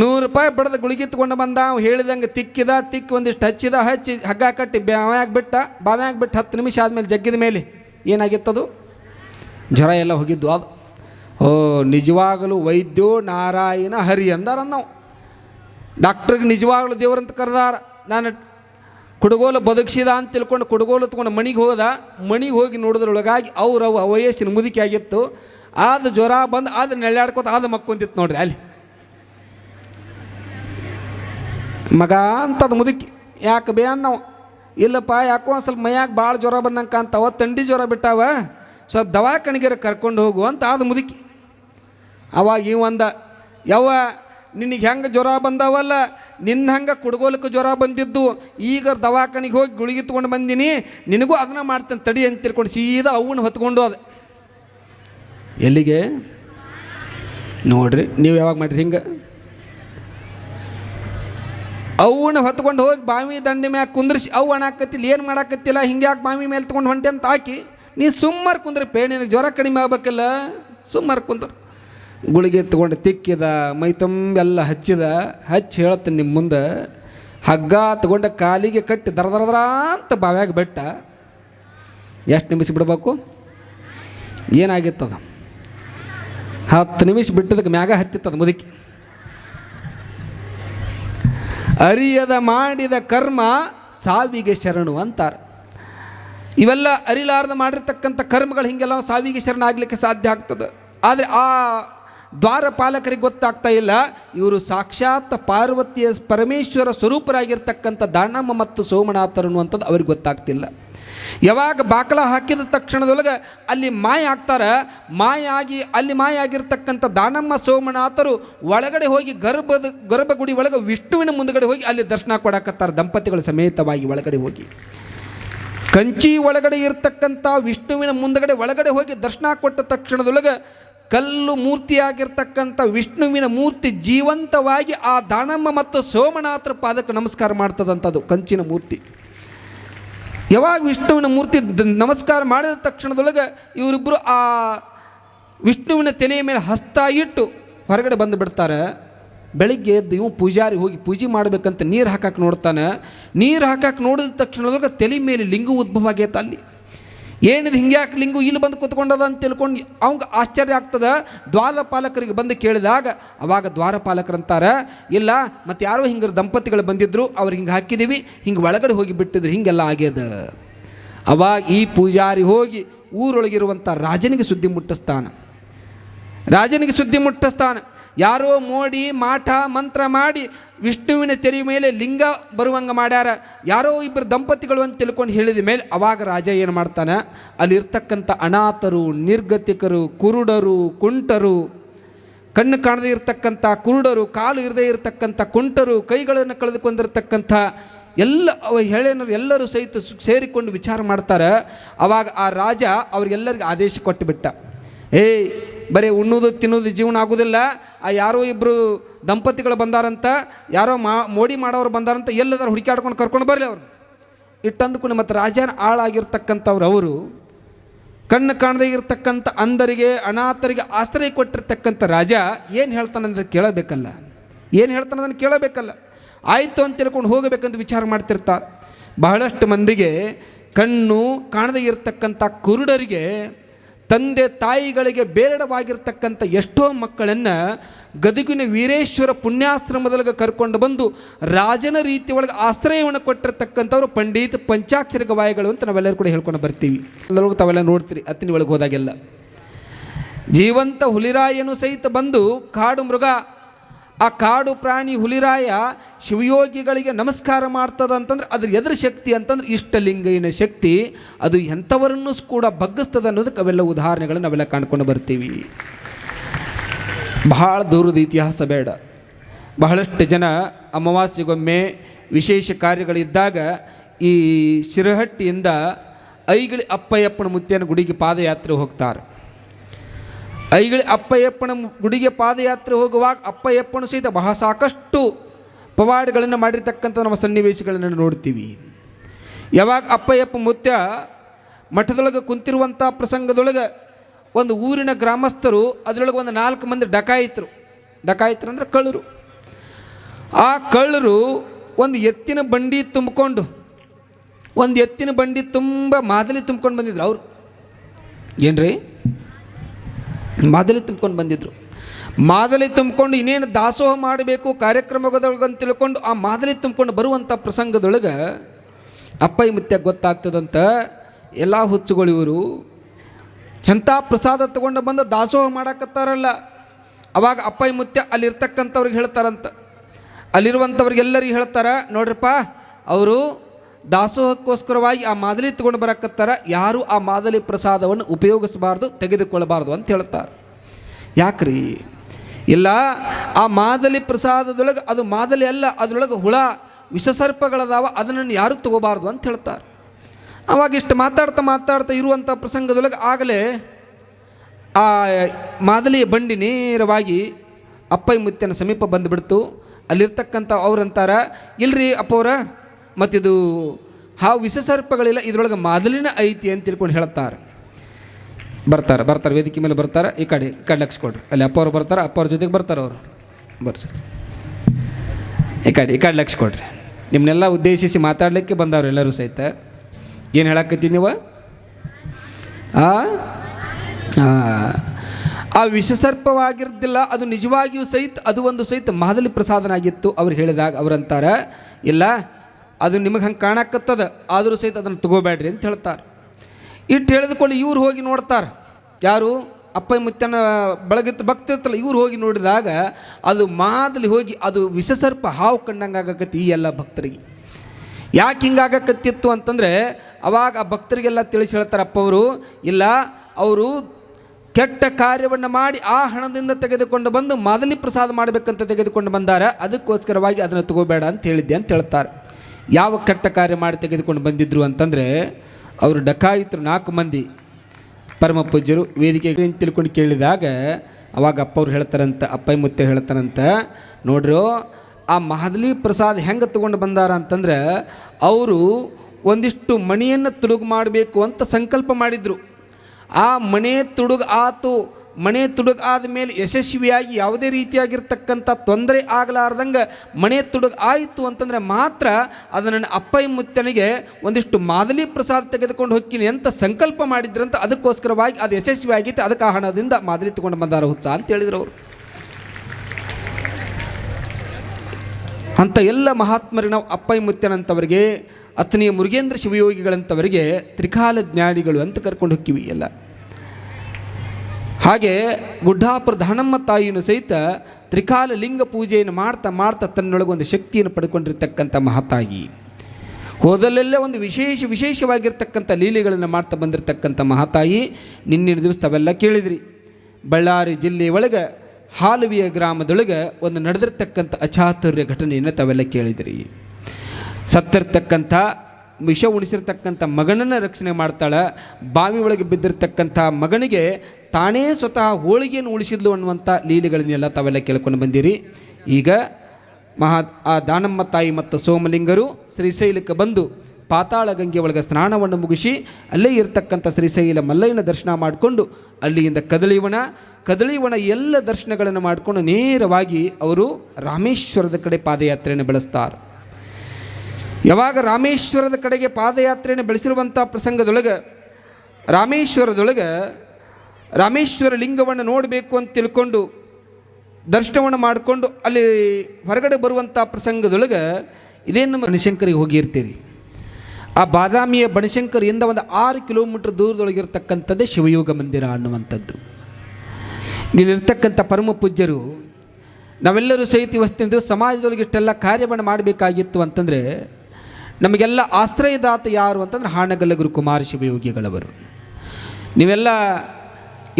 ನೂರು ರೂಪಾಯಿ ಬಡ್ದು ಗುಳಿಗೆ ಇತ್ಕೊಂಡು ಬಂದ ಅವ್ ಹೇಳಿದಂಗೆ ತಿಕ್ಕಿದ, ತಿಕ್ಕಿ ಒಂದಿಷ್ಟು ಹಚ್ಚಿದ, ಹಚ್ಚಿ ಹಗ್ಗ ಕಟ್ಟಿ ಬಾವ್ಯಾಗ ಬಿಟ್ಟ ಬಾವ್ಯಾಗ ಬಿಟ್ಟು ಹತ್ತು ನಿಮಿಷ ಆದಮೇಲೆ ಜಗ್ಗಿದ ಮೇಲೆ ಏನಾಗಿತ್ತದು ಜ್ವರ ಎಲ್ಲ ಹೋಗಿದ್ದು ಅದು. ಓ, ನಿಜವಾಗಲೂ ವೈದ್ಯೋ ನಾರಾಯಣ ಹರಿ ಅಂದಾರ ನಾವು ಡಾಕ್ಟ್ರಿಗೆ ನಿಜವಾಗ್ಲೂ ದೇವ್ರಂತ ಕರೆದಾರ. ನಾನು ಕುಡುಗೋಲು ಬದುಕಿಸಿದ ಅಂತ ತಿಳ್ಕೊಂಡು ಕುಡುಗೋಲು ತೊಗೊಂಡು ಮಣಿಗೆ ಹೋದ. ಮಣಿಗೆ ಹೋಗಿ ನೋಡಿದ್ರೊಳಗಾಗಿ ಅವ್ರು ಅವು ವಯಸ್ಸಿನ ಮುದುಕಿ ಆಗಿತ್ತು. ಆದ ಜ್ವರ ಬಂದು ಅದು ನೆಳ್ಳಾಡ್ಕೊತ ಆದ ಮಕ್ಕೊಂತಿತ್ತು ನೋಡ್ರಿ ಅಲ್ಲಿ. ಮಗ ಅಂತದು ಮುದುಕಿ, ಯಾಕೆ ಬೇ ನಾವು ಇಲ್ಲಪ್ಪ, ಯಾಕೋ ಸ್ವಲ್ಪ ಮೈಯಾಗ ಭಾಳ ಜ್ವರ ಬಂದಂಗೆ ಕಾಣ್ತಾವ ತಂಡಿ ಜ್ವರ ಬಿಟ್ಟಾವ. ಸ್ವಲ್ಪ ದವಾಖಾನಿಗೆ ಕರ್ಕೊಂಡು ಹೋಗು ಅಂತ ಆದ ಮುದುಕಿ. ಅವಾಗ ಒಂದು, ಯವ್ವ ನಿನಗೆ ಹೆಂಗೆ ಜ್ವರ ಬಂದಾವಲ್ಲ? ನಿನ್ನ ಹಂಗೆ ಕುಡ್ಗೋಲಕ್ಕೆ ಜ್ವರ ಬಂದಿದ್ದು. ಈಗ ದವಾಖಾನಿಗೆ ಹೋಗಿ ಗುಳಿಗೆ ತೊಗೊಂಡು ಬಂದೀನಿ. ನಿನಗೂ ಅದನ್ನ ಮಾಡ್ತೇನೆ, ತಡಿ ಅಂತ ತಿಳ್ಕೊಂಡು ಸೀದಾ ಅವನ್ನ ಹೊತ್ಕೊಂಡು ಅದು ಎಲ್ಲಿಗೆ? ನೋಡ್ರಿ, ನೀವು ಯಾವಾಗ ಮಾಡಿರಿ ಹಿಂಗೆ? ಅವನ್ನ ಹೊತ್ಕೊಂಡು ಹೋಗಿ ಬಾವಿ ದಂಡೆ ಮ್ಯಾಗ ಕುಂದ್ರಿಸಿ ಅವು ಅಣಾಕತ್ತಿಲ್ಲ ಏನು ಮಾಡಾಕತ್ತಿಲ್ಲ, ಹಿಂಗೆ ಯಾಕೆ ಬಾವಿ ಮೇಲೆ ತೊಗೊಂಡು ಹೊಂಟೆ ಅಂತ ಹಾಕಿ, ನೀ ಸುಮ್ಮರ್ ಕುಂದ್ರಿ, ಪೇ, ನಿನಗೆ ಜ್ವರ ಕಡಿಮೆ ಆಗ್ಬೇಕಲ್ಲ? ಸುಮ್ಮರ್ ಕುಂದ್ರ. ಗುಳಿಗೆ ತೊಗೊಂಡು ತಿಕ್ಕಿದ, ಮೈ ತುಂಬೆಲ್ಲ ಹಚ್ಚಿದ, ಹಚ್ಚಿ ಹೇಳ್ತೀನಿ ನಿಮ್ಮ ಮುಂದೆ, ಹಗ್ಗ ತಗೊಂಡ ಕಾಲಿಗೆ ಕಟ್ಟಿ ದರ ದರ ಅಂತ ಬಾವ್ಯಾಗ ಬೆಟ್ಟ. ಎಷ್ಟು ನಿಮಿಷ ಬಿಡಬೇಕು? ಏನಾಗಿತ್ತದು? ಹತ್ತು ನಿಮಿಷ ಬಿಟ್ಟದಕ್ಕೆ ಮ್ಯಾಗ ಹತ್ತಿತ್ತದ ಮುದುಕಿ. ಅರಿಯದ ಮಾಡಿದ ಕರ್ಮ ಸಾವಿಗೆ ಶರಣು ಅಂತಾರೆ. ಇವೆಲ್ಲ ಅರಿಲಾರ್ದ ಮಾಡಿರ್ತಕ್ಕಂಥ ಕರ್ಮಗಳು ಹೀಗೆಲ್ಲ ಸಾವಿಗೆ ಶರಣ ಆಗಲಿಕ್ಕೆ ಸಾಧ್ಯ ಆಗ್ತದೆ. ಆದರೆ ಆ ದ್ವಾರಪಾಲಕರಿಗೆ ಗೊತ್ತಾಗ್ತಾ ಇಲ್ಲ. ಇವರು ಸಾಕ್ಷಾತ್ ಪಾರ್ವತಿಯ ಪರಮೇಶ್ವರ ಸ್ವರೂಪರಾಗಿರ್ತಕ್ಕಂಥ ದಾಣಮ್ಮ ಮತ್ತು ಸೋಮನಾಥರು ಅನ್ನುವಂಥದ್ದು ಅವ್ರಿಗೆ ಗೊತ್ತಾಗ್ತಿಲ್ಲ. ಯಾವಾಗ ಬಾಕಲ ಹಾಕಿದ ತಕ್ಷಣದೊಳಗೆ ಅಲ್ಲಿ ಮಾಯ ಆಗ್ತಾರೆ. ಮಾಯಾಗಿ, ಅಲ್ಲಿ ಮಾಯ ಆಗಿರ್ತಕ್ಕಂಥ ದಾನಮ್ಮ, ಸೋಮನಾಥರು ಒಳಗಡೆ ಹೋಗಿ ಗರ್ಭದ, ಗರ್ಭಗುಡಿ ಒಳಗೆ ವಿಷ್ಣುವಿನ ಮುಂದುಗಡೆ ಹೋಗಿ ಅಲ್ಲಿ ದರ್ಶನ ಕೊಡಕತ್ತಾರೆ. ದಂಪತಿಗಳು ಸಮೇತವಾಗಿ ಒಳಗಡೆ ಹೋಗಿ. ಕಂಚಿ ಒಳಗಡೆ ಇರತಕ್ಕಂಥ ವಿಷ್ಣುವಿನ ಮುಂದಗಡೆ ಒಳಗಡೆ ಹೋಗಿ ದರ್ಶನ ಕೊಟ್ಟ ತಕ್ಷಣದೊಳಗೆ ಕಲ್ಲು ಮೂರ್ತಿಯಾಗಿರ್ತಕ್ಕಂಥ ವಿಷ್ಣುವಿನ ಮೂರ್ತಿ ಜೀವಂತವಾಗಿ ಆ ದಾನಮ್ಮ ಮತ್ತು ಸೋಮನಾಥರ ಪಾದಕ್ಕೆ ನಮಸ್ಕಾರ ಮಾಡ್ತದಂಥದ್ದು ಕಂಚಿನ ಮೂರ್ತಿ. ಯಾವಾಗ ವಿಷ್ಣುವಿನ ಮೂರ್ತಿ ನಮಸ್ಕಾರ ಮಾಡಿದ ತಕ್ಷಣದೊಳಗೆ ಇವರಿಬ್ಬರು ಆ ವಿಷ್ಣುವಿನ ತಲೆಯ ಮೇಲೆ ಹಸ್ತ ಇಟ್ಟು ಹೊರಗಡೆ ಬಂದು ಬಿಡ್ತಾರೆ. ಬೆಳಿಗ್ಗೆ ಎದ್ದು ಇವು ಪೂಜಾರಿ ಹೋಗಿ ಪೂಜೆ ಮಾಡಬೇಕಂತ ನೀರು ಹಾಕಕ್ಕೆ ನೋಡ್ತಾನೆ. ನೀರು ಹಾಕಕ್ಕೆ ನೋಡಿದ ತಕ್ಷಣದೊಳಗೆ ತಲೆ ಮೇಲೆ ಲಿಂಗ ಉದ್ಭವ ಆಗೈತೆ ಅಲ್ಲಿ. ಏನಿದು ಹಿಂಗ್ಯಾಕೆ ಲಿಂಗು ಇಲ್ಲಿ ಬಂದು ಕೂತ್ಕೊಂಡದ ಅಂತ ತಿಳ್ಕೊಂಡು ಅವಂಗೆ ಆಶ್ಚರ್ಯ ಆಗ್ತದೆ. ದ್ವಾರಪಾಲಕರಿಗೆ ಬಂದು ಕೇಳಿದಾಗ ಅವಾಗ ದ್ವಾರಪಾಲಕರಂತಾರೆ, ಇಲ್ಲ, ಮತ್ತು ಯಾರೋ ಹಿಂಗೆ ದಂಪತಿಗಳು ಬಂದಿದ್ದರು ಅವ್ರು ಹಿಂಗೆ ಹಾಕಿದ್ದೀವಿ ಹಿಂಗೆ ಒಳಗಡೆ ಹೋಗಿ ಬಿಟ್ಟಿದ್ರು, ಹಿಂಗೆಲ್ಲ ಆಗ್ಯದ. ಅವಾಗ ಈ ಪೂಜಾರಿ ಹೋಗಿ ಊರೊಳಗಿರುವಂಥ ರಾಜನಿಗೆ ಸುದ್ದಿ ಮುಟ್ಟಿಸ್ತಾನೆ. ರಾಜನಿಗೆ ಸುದ್ದಿ ಮುಟ್ಟಿಸ್ತಾನೆ. ಯಾರೋ ಮೋಡಿ ಮಾಠ ಮಂತ್ರ ಮಾಡಿ ವಿಷ್ಣುವಿನ ತೆರೆ ಮೇಲೆ ಲಿಂಗ ಬರುವಂಗೆ ಮಾಡ್ಯಾರ. ಯಾರೋ ಇಬ್ಬರು ದಂಪತಿಗಳು ಅಂತ ತಿಳ್ಕೊಂಡು ಹೇಳಿದ ಮೇಲೆ ಅವಾಗ ರಾಜ ಏನು ಮಾಡ್ತಾನೆ? ಅಲ್ಲಿರ್ತಕ್ಕಂಥ ಅನಾಥರು, ನಿರ್ಗತಿಕರು, ಕುರುಡರು, ಕುಂಟರು, ಕಣ್ಣು ಕಾಣದೇ ಇರತಕ್ಕಂಥ ಕುರುಡರು, ಕಾಲು ಇರದೇ ಇರತಕ್ಕಂಥ ಕುಂಟರು, ಕೈಗಳನ್ನು ಕಳೆದುಕೊಂಡಿರ್ತಕ್ಕಂಥ ಎಲ್ಲ ಅವ ಹೇಳೇನರು ಎಲ್ಲರೂ ಸಹಿತ ಸೇರಿಕೊಂಡು ವಿಚಾರ ಮಾಡ್ತಾರೆ. ಅವಾಗ ಆ ರಾಜ ಅವ್ರಿಗೆಲ್ಲರಿಗೆ ಆದೇಶ ಕೊಟ್ಟುಬಿಟ್ಟ. ಏಯ್, ಬರೀ ಉಣ್ಣೋದು, ತಿನ್ನೋದು ಜೀವನ ಆಗೋದಿಲ್ಲ. ಆ ಯಾರೋ ಇಬ್ಬರು ದಂಪತಿಗಳು ಬಂದಾರಂತ, ಯಾರೋ ಮಾ, ಮೋಡಿ ಮಾಡೋರು ಬಂದಾರಂತ, ಎಲ್ಲದಾರು ಹುಡುಕಾಡ್ಕೊಂಡು ಕರ್ಕೊಂಡು ಬರಲಿ ಅವ್ರು ಇಟ್ಟಂದುಕೊಂಡು ಮತ್ತು ರಾಜನ ಆಳಾಗಿರ್ತಕ್ಕಂಥವ್ರು ಅವರು, ಕಣ್ಣು ಕಾಣದೇ ಇರತಕ್ಕಂಥ ಅಂಧರಿಗೆ, ಅನಾಥರಿಗೆ ಆಶ್ರಯ ಕೊಟ್ಟಿರ್ತಕ್ಕಂಥ ರಾಜ ಏನು ಹೇಳ್ತಾನಂದ್ರೆ ಕೇಳಬೇಕಲ್ಲ. ಏನು ಹೇಳ್ತಾನದನ್ನು ಕೇಳಬೇಕಲ್ಲ. ಆಯಿತು ಅಂತ ತಿಳ್ಕೊಂಡು ಹೋಗಬೇಕಂತ ವಿಚಾರ ಮಾಡ್ತಿರ್ತಾರೆ. ಬಹಳಷ್ಟು ಮಂದಿಗೆ ಕಣ್ಣು ಕಾಣದೇ ಇರತಕ್ಕಂಥ ಕುರುಡರಿಗೆ ತಂದೆ ತಾಯಿಗಳಿಗೆ ಬೇರೆಡವಾಗಿರ್ತಕ್ಕಂಥ ಎಷ್ಟೋ ಮಕ್ಕಳನ್ನು ಗದುಗಿನ ವೀರೇಶ್ವರ ಪುಣ್ಯಾಶ್ರಮದೊಳಗೆ ಕರ್ಕೊಂಡು ಬಂದು ರಾಜನ ರೀತಿ ಒಳಗೆ ಆಶ್ರಯವನ್ನು ಕೊಟ್ಟಿರ್ತಕ್ಕಂಥವ್ರು ಪಂಡಿತ್ ಪಂಚಾಕ್ಷರ ಗವಾಯಿಗಳು ಅಂತ ನಾವೆಲ್ಲರೂ ಕೂಡ ಹೇಳ್ಕೊಂಡು ಬರ್ತೀವಿ. ಎಲ್ಲರಿಗೂ ತಾವೆಲ್ಲ ನೋಡ್ತೀರಿ, ಅತ್ತಿನ ಒಳಗೆ ಹೋದಾಗೆಲ್ಲ. ಜೀವಂತ ಹುಲಿರಾಯನು ಸಹಿತ ಬಂದು ಕಾಡು ಮೃಗ ಆ ಕಾಡು ಪ್ರಾಣಿ ಹುಲಿರಾಯ ಶಿವಯೋಗಿಗಳಿಗೆ ನಮಸ್ಕಾರ ಮಾಡ್ತದಂತಂದ್ರೆ ಅದ್ರ ಎದುರ ಶಕ್ತಿ ಅಂತಂದ್ರೆ ಇಷ್ಟಲಿಂಗೈನ ಶಕ್ತಿ. ಅದು ಎಂಥವರನ್ನು ಕೂಡ ಬಗ್ಗಿಸ್ತದೆ ಅನ್ನೋದಕ್ಕೆ ಅವೆಲ್ಲ ಉದಾಹರಣೆಗಳನ್ನು ನಾವೆಲ್ಲ ಕಾಣ್ಕೊಂಡು ಬರ್ತೀವಿ. ಬಹಳ ದೂರದ ಇತಿಹಾಸ ಬೇಡ. ಬಹಳಷ್ಟು ಜನ ಅಮಾವಾಸ್ಯೆಗೊಮ್ಮೆ ವಿಶೇಷ ಕಾರ್ಯಗಳಿದ್ದಾಗ ಈ ಶಿರಹಟ್ಟಿಯಿಂದ ಐಗಳಿ ಅಪ್ಪಯ್ಯಪ್ಪನ ಮುತ್ತೇನ ಗುಡಿಗೆ ಪಾದಯಾತ್ರೆ ಹೋಗ್ತಾರೆ. ಐಗಿಳಿ ಅಪ್ಪಯ್ಯಪ್ಪನ ಗುಡಿಗೆ ಪಾದಯಾತ್ರೆ ಹೋಗುವಾಗ ಅಪ್ಪಯ್ಯಪ್ಪನು ಸಹಿತ ಬಹಳ ಸಾಕಷ್ಟು ಪವಾಡಗಳನ್ನು ಮಾಡಿರ್ತಕ್ಕಂಥ ನಮ್ಮ ಸನ್ನಿವೇಶಗಳನ್ನು ನೋಡ್ತೀವಿ. ಯಾವಾಗ ಅಪ್ಪಯ್ಯಪ್ಪ ಮುತ್ಯ ಮಠದೊಳಗೆ ಕುಂತಿರುವಂಥ ಪ್ರಸಂಗದೊಳಗೆ ಒಂದು ಊರಿನ ಗ್ರಾಮಸ್ಥರು ಅದರೊಳಗೆ ಒಂದು ನಾಲ್ಕು ಮಂದಿ ಡಕಾಯಿತರು. ಡಕಾಯಿತರು ಅಂದ್ರೆ ಕಳ್ಳರು. ಆ ಕಳ್ಳರು ಒಂದು ಎತ್ತಿನ ಬಂಡಿ ತುಂಬಿಕೊಂಡು, ಒಂದು ಎತ್ತಿನ ಬಂಡಿ ತುಂಬ ಮಾದಲಿ ತುಂಬ್ಕೊಂಡು ಬಂದಿದ್ರು ಅವರು. ಏನ್ರಿ? ಮಾದಲಿ ತುಂಬ್ಕೊಂಡು ಬಂದಿದ್ರು. ಮಾದಲಿ ತುಂಬಿಕೊಂಡು ಇನ್ನೇನು ದಾಸೋಹ ಮಾಡಬೇಕು ಕಾರ್ಯಕ್ರಮದೊಳಗೆ ಅಂತ ತಿಳ್ಕೊಂಡು ಆ ಮಾದಲಿ ತುಂಬಿಕೊಂಡು ಬರುವಂಥ ಪ್ರಸಂಗದೊಳಗೆ ಅಪ್ಪಯ್ಯ ಮುತ್ಯ ಗೊತ್ತಾಗ್ತದಂತ ಎಲ್ಲ ಹುಚ್ಚುಗಳು ಇವರು. ಎಂಥ ಪ್ರಸಾದ ತಗೊಂಡು ಬಂದು ದಾಸೋಹ ಮಾಡಕತ್ತಾರಲ್ಲ. ಅವಾಗ ಅಪ್ಪಯ್ಯ ಮುತ್ಯ ಅಲ್ಲಿರ್ತಕ್ಕಂಥವ್ರಿಗೆ ಹೇಳ್ತಾರಂತ. ಅಲ್ಲಿರುವಂಥವ್ರಿಗೆಲ್ಲರಿಗೆ ಹೇಳ್ತಾರೆ, ನೋಡ್ರಪ್ಪ, ಅವರು ದಾಸೋಹಕ್ಕೋಸ್ಕರವಾಗಿ ಆ ಮಾದಲಿ ತಗೊಂಡು ಬರಕತ್ತಾರ ಯಾರು ಆ ಮಾದಲಿ ಪ್ರಸಾದವನ್ನು ಉಪಯೋಗಿಸಬಾರ್ದು, ತೆಗೆದುಕೊಳ್ಳಬಾರ್ದು ಅಂತ ಹೇಳ್ತಾರೆ ಯಾಕ್ರಿ? ಇಲ್ಲ, ಆ ಮಾದಲಿ ಪ್ರಸಾದದೊಳಗೆ ಅದು ಮಾದಲಿ ಅಲ್ಲ, ಅದರೊಳಗೆ ಹುಳ, ವಿಷಸರ್ಪಗಳದಾವ ಅದನ್ನು ಯಾರು ತಗೋಬಾರ್ದು ಅಂತ ಹೇಳ್ತಾರೆ ಅವಾಗ ಇಷ್ಟು ಮಾತಾಡ್ತಾ ಮಾತಾಡ್ತಾ ಇರುವಂಥ ಪ್ರಸಂಗದೊಳಗೆ ಆಗಲೇ ಆ ಮಾದಲಿಯ ಬಂಡಿ ನೇರವಾಗಿ ಅಪ್ಪಯ್ಯ ಮುತ್ತನ ಸಮೀಪ ಬಂದುಬಿಡ್ತು. ಅಲ್ಲಿರ್ತಕ್ಕಂಥ ಅವ್ರಂತಾರ ಇಲ್ರಿ ಅಪ್ಪವ್ರ ಮತ್ತಿದು ಹಾವು ವಿಷಸರ್ಪಗಳಿಲ್ಲ ಇದರೊಳಗೆ ಮಾದಲಿನ ಐತಿ ಅಂತ ತಿಳ್ಕೊಂಡು ಹೇಳ್ತಾರೆ ಬರ್ತಾರೆ ಬರ್ತಾರೆ ವೇದಿಕೆ ಮೇಲೆ ಬರ್ತಾರೆ ಈ ಕಡೆ ಈ ಕೊಡ್ರಿ ಅಲ್ಲಿ ಅಪ್ಪವ್ರು ಬರ್ತಾರೆ ಅಪ್ಪವ್ರ ಜೊತೆಗೆ ಬರ್ತಾರೆ ಅವರು. ಬರ್ರಿ ಈ ಕಡೆ ಈ ಕಡೆ ಲಕ್ಷ ಕೊಡ್ರಿ ನಿಮ್ಮನ್ನೆಲ್ಲ ಉದ್ದೇಶಿಸಿ ಮಾತಾಡಲಿಕ್ಕೆ ಬಂದವ್ರು ಎಲ್ಲರೂ ಸಹಿತ. ಏನು ಹೇಳಕತ್ತೀನಿ ನೀವು? ಆ, ಆ ವಿಷಸರ್ಪವಾಗಿರ್ದಿಲ್ಲ ಅದು ನಿಜವಾಗಿಯೂ ಸಹಿತ ಅದು ಒಂದು ಸಹಿತ ಮಾದಲಿ ಪ್ರಸಾದನಾಗಿತ್ತು ಅವ್ರು ಹೇಳಿದಾಗ ಅವರಂತಾರೆ ಇಲ್ಲ ಅದು ನಿಮಗೆ ಹಂಗೆ ಕಾಣಕತ್ತದ, ಆದರೂ ಸಹಿತ ಅದನ್ನು ತಗೋಬೇಡ್ರಿ ಅಂತ ಹೇಳ್ತಾರೆ. ಇಟ್ಟು ಹೇಳಿದುಕೊಂಡು ಇವ್ರು ಹೋಗಿ ನೋಡ್ತಾರೆ. ಯಾರು? ಅಪ್ಪ ಮುತ್ತನ ಬೆಳಗಿತ್ತು ಭಕ್ತಿರ್ತಲ್ಲ ಇವ್ರು ಹೋಗಿ ನೋಡಿದಾಗ ಅದು ಮಾದಲಿ ಹೋಗಿ, ಅದು ವಿಷಸರ್ಪ ಹಾವು ಕಂಡಂಗೆ ಆಗಕತ್ತಿ ಈ ಎಲ್ಲ ಭಕ್ತರಿಗೆ. ಯಾಕೆ ಹಿಂಗಾಗಕತ್ತಿತ್ತು ಅಂತಂದರೆ, ಅವಾಗ ಆ ಭಕ್ತರಿಗೆಲ್ಲ ತಿಳಿಸಿ ಹೇಳ್ತಾರಪ್ಪ ಅವರು ಇಲ್ಲ, ಅವರು ಕೆಟ್ಟ ಕಾರ್ಯವನ್ನು ಮಾಡಿ ಆ ಹಣದಿಂದ ತೆಗೆದುಕೊಂಡು ಬಂದು ಮಾದಲಿ ಪ್ರಸಾದ ಮಾಡಬೇಕಂತ ತೆಗೆದುಕೊಂಡು ಬಂದಾರ, ಅದಕ್ಕೋಸ್ಕರವಾಗಿ ಅದನ್ನು ತಗೋಬೇಡ ಅಂತ ಹೇಳಿದ್ದೆ ಅಂತ ಹೇಳ್ತಾರೆ. ಯಾವ ಕೆಟ್ಟ ಕಾರ್ಯ ಮಾಡಿ ತೆಗೆದುಕೊಂಡು ಬಂದಿದ್ರು ಅಂತಂದರೆ ಅವರು ಡಕಾಯಿತರು ನಾಲ್ಕು ಮಂದಿ ಪರಮ ಪೂಜ್ಯರು ವೇದಿಕೆಗೆ ತಿಳ್ಕೊಂಡು ಕೇಳಿದಾಗ ಅವಾಗ ಅಪ್ಪ ಅವ್ರು ಹೇಳ್ತಾರಂತ ಅಪ್ಪ ಮುತ್ತೆ ಹೇಳ್ತಾರಂತ, ನೋಡ್ರು ಆ ಮಹದಲಿ ಪ್ರಸಾದ್ ಹೆಂಗೆ ತಗೊಂಡು ಬಂದಾರ ಅಂತಂದ್ರೆ ಅವರು ಒಂದಿಷ್ಟು ಮಣಿಯನ್ನು ತುಡುಗು ಮಾಡಬೇಕು ಅಂತ ಸಂಕಲ್ಪ ಮಾಡಿದರು. ಆ ಮನೆ ತುಡುಗು ಆತು ಮನೆ ತುಡುಗಾದ ಆದಮೇಲೆ ಯಶಸ್ವಿಯಾಗಿ ಯಾವುದೇ ರೀತಿಯಾಗಿರ್ತಕ್ಕಂಥ ತೊಂದರೆ ಆಗಲಾರ್ದಂಗೆ ಮನೆ ತುಡುಗ ಆಯಿತು ಅಂತಂದರೆ ಮಾತ್ರ ಅದನ್ನು ನನ್ನ ಅಪ್ಪಯ್ಯ ಮುತ್ತನಿಗೆ ಒಂದಿಷ್ಟು ಮಾದಲಿ ಪ್ರಸಾದ ತೆಗೆದುಕೊಂಡು ಹೋಗ್ತೀನಿ ಅಂತ ಸಂಕಲ್ಪ ಮಾಡಿದ್ರಂತ ಅದಕ್ಕೋಸ್ಕರವಾಗಿ ಅದು ಯಶಸ್ವಿ ಆಗಿತ್ತು ಅದಕ್ಕೆ ಆ ಹಣದಿಂದ ಮಾದಲಿ ತಗೊಂಡು ಬಂದಾರ ಹುಚ್ಚ ಅಂತ ಹೇಳಿದ್ರು ಅವರು. ಅಂಥ ಎಲ್ಲ ಮಹಾತ್ಮರಿ ನಾವು ಅಪ್ಪಯ್ಯ ಮುತ್ತನಂಥವರಿಗೆ ಅತನಿಯ ಮುರುಗೇಂದ್ರ ಶಿವಯೋಗಿಗಳಂಥವರಿಗೆ ತ್ರಿಕಾಲ ಜ್ಞಾನಿಗಳು ಅಂತ ಕರ್ಕೊಂಡು ಹೋಗ್ತೀವಿ ಎಲ್ಲ. ಹಾಗೆ ಗುಡ್ಡಾಪುರ ಹಣಮ್ಮ ತಾಯಿಯನ್ನು ಸಹಿತ ತ್ರಿಕಾಲ ಲಿಂಗ ಪೂಜೆಯನ್ನು ಮಾಡ್ತಾ ಮಾಡ್ತಾ ತನ್ನೊಳಗೆ ಒಂದು ಶಕ್ತಿಯನ್ನು ಪಡ್ಕೊಂಡಿರ್ತಕ್ಕಂಥ ಮಹಾತಾಯಿ. ಹೋದಲ್ಲೆಲ್ಲ ಒಂದು ವಿಶೇಷ ವಿಶೇಷವಾಗಿರ್ತಕ್ಕಂಥ ಲೀಲೆಗಳನ್ನು ಮಾಡ್ತಾ ಬಂದಿರತಕ್ಕಂಥ ಮಹಾತಾಯಿ, ನಿನ್ನಿನ ದಿವಸ ತಾವೆಲ್ಲ ಕೇಳಿದ್ರಿ. ಬಳ್ಳಾರಿ ಜಿಲ್ಲೆ ಒಳಗೆ, ಹಾಲುವಿಯ ಗ್ರಾಮದೊಳಗೆ ಒಂದು ನಡೆದಿರ್ತಕ್ಕಂಥ ಅಚಾತುರ್ಯ ಘಟನೆಯನ್ನು ತಾವೆಲ್ಲ ಕೇಳಿದ್ರಿ. ಸತ್ತಿರ್ತಕ್ಕಂಥ, ವಿಷ ಉಣಿಸಿರ್ತಕ್ಕಂಥ ಮಗನನ್ನು ರಕ್ಷಣೆ ಮಾಡ್ತಾಳೆ, ಬಾವಿ ಒಳಗೆ ಬಿದ್ದಿರ್ತಕ್ಕಂಥ ಮಗನಿಗೆ ತಾನೇ ಸ್ವತಃ ಹೋಳಿಗೆಯನ್ನು ಉಳಿಸಿದ್ಲು ಅನ್ನುವಂಥ ಲೀಲೆಗಳನ್ನೆಲ್ಲ ತಾವೆಲ್ಲ ಕೇಳ್ಕೊಂಡು ಬಂದಿರಿ. ಈಗ ಮಹಾ, ಆ ದಾನಮ್ಮ ತಾಯಿ ಮತ್ತು ಸೋಮಲಿಂಗರು ಶ್ರೀಶೈಲಕ್ಕೆ ಬಂದು ಪಾತಾಳ ಗಂಗೆ ಒಳಗೆ ಸ್ನಾನವನ್ನು ಮುಗಿಸಿ ಅಲ್ಲೇ ಇರತಕ್ಕಂಥ ಶ್ರೀಶೈಲ ಮಲ್ಲಯ್ಯನ ದರ್ಶನ ಮಾಡಿಕೊಂಡು ಅಲ್ಲಿಯಿಂದ ಕದಳಿವನ ಕದಳಿವನ ಎಲ್ಲ ದರ್ಶನಗಳನ್ನು ಮಾಡಿಕೊಂಡು ನೇರವಾಗಿ ಅವರು ರಾಮೇಶ್ವರದ ಕಡೆ ಪಾದಯಾತ್ರೆಯನ್ನು ಬೆಳೆಸ್ತಾರೆ. ಯಾವಾಗ ರಾಮೇಶ್ವರದ ಕಡೆಗೆ ಪಾದಯಾತ್ರೆಯನ್ನು ಬೆಳೆಸಿರುವಂಥ ಪ್ರಸಂಗದೊಳಗೆ, ರಾಮೇಶ್ವರದೊಳಗೆ ರಾಮೇಶ್ವರ ಲಿಂಗವನ್ನು ನೋಡಬೇಕು ಅಂತ ತಿಳ್ಕೊಂಡು ದರ್ಶನವನ್ನು ಮಾಡಿಕೊಂಡು ಅಲ್ಲಿ ಹೊರಗಡೆ ಬರುವಂಥ ಪ್ರಸಂಗದೊಳಗೆ ಇದೇನು ಬನಶಂಕರಿಗೆ ಹೋಗಿರ್ತೀರಿ? ಆ ಬಾದಾಮಿಯ ಬನಶಂಕರಿಯಿಂದ ಒಂದು ಆರು ಕಿಲೋಮೀಟ್ರ್ ದೂರದೊಳಗಿರ್ತಕ್ಕಂಥದ್ದೇ ಶಿವಯೋಗ ಮಂದಿರ ಅನ್ನುವಂಥದ್ದು. ಇಲ್ಲಿರ್ತಕ್ಕಂಥ ಪರಮ ಪೂಜ್ಯರು ನಾವೆಲ್ಲರೂ ಸಹಿತ ಇವತ್ತಿನ ದಿವಸ ಸಮಾಜದೊಳಗೆ ಇಷ್ಟೆಲ್ಲ ಕಾರ್ಯವನ್ನು ಮಾಡಬೇಕಾಗಿತ್ತು ಅಂತಂದರೆ ನಮಗೆಲ್ಲ ಆಶ್ರಯದಾತ ಯಾರು ಅಂತಂದ್ರೆ ಹಾನಗಲ್ಲ ಗುರು ಕುಮಾರ ಶಿವಯೋಗಿಗಳವರು. ನೀವೆಲ್ಲ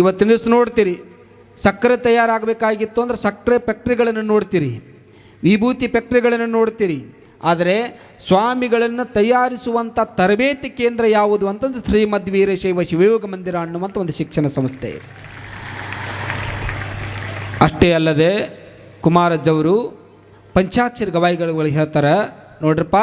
ಇವತ್ತಿನ ದಿವಸ ನೋಡ್ತೀರಿ, ಸಕ್ಕರೆ ತಯಾರಾಗಬೇಕಾಗಿತ್ತು ಅಂದ್ರೆ ಸಕ್ಕರೆ ಫ್ಯಾಕ್ಟ್ರಿಗಳನ್ನು ನೋಡ್ತೀರಿ, ವಿಭೂತಿ ಫ್ಯಾಕ್ಟ್ರಿಗಳನ್ನು ನೋಡ್ತೀರಿ. ಆದರೆ ಸ್ವಾಮಿಗಳನ್ನು ತಯಾರಿಸುವಂಥ ತರಬೇತಿ ಕೇಂದ್ರ ಯಾವುದು ಅಂತಂದ್ರೆ ಶ್ರೀಮದ್ ವೀರಶೈವ ಶಿವಯೋಗ ಮಂದಿರ ಅನ್ನುವಂಥ ಒಂದು ಶಿಕ್ಷಣ ಸಂಸ್ಥೆ. ಅಷ್ಟೇ ಅಲ್ಲದೆ ಕುಮಾರಜ್ಜವರು ಪಂಚಾಕ್ಷರ ಗವಾಯಿಗಳು ಹೇಳ್ತಾರೆ, ನೋಡ್ರಪ್ಪ,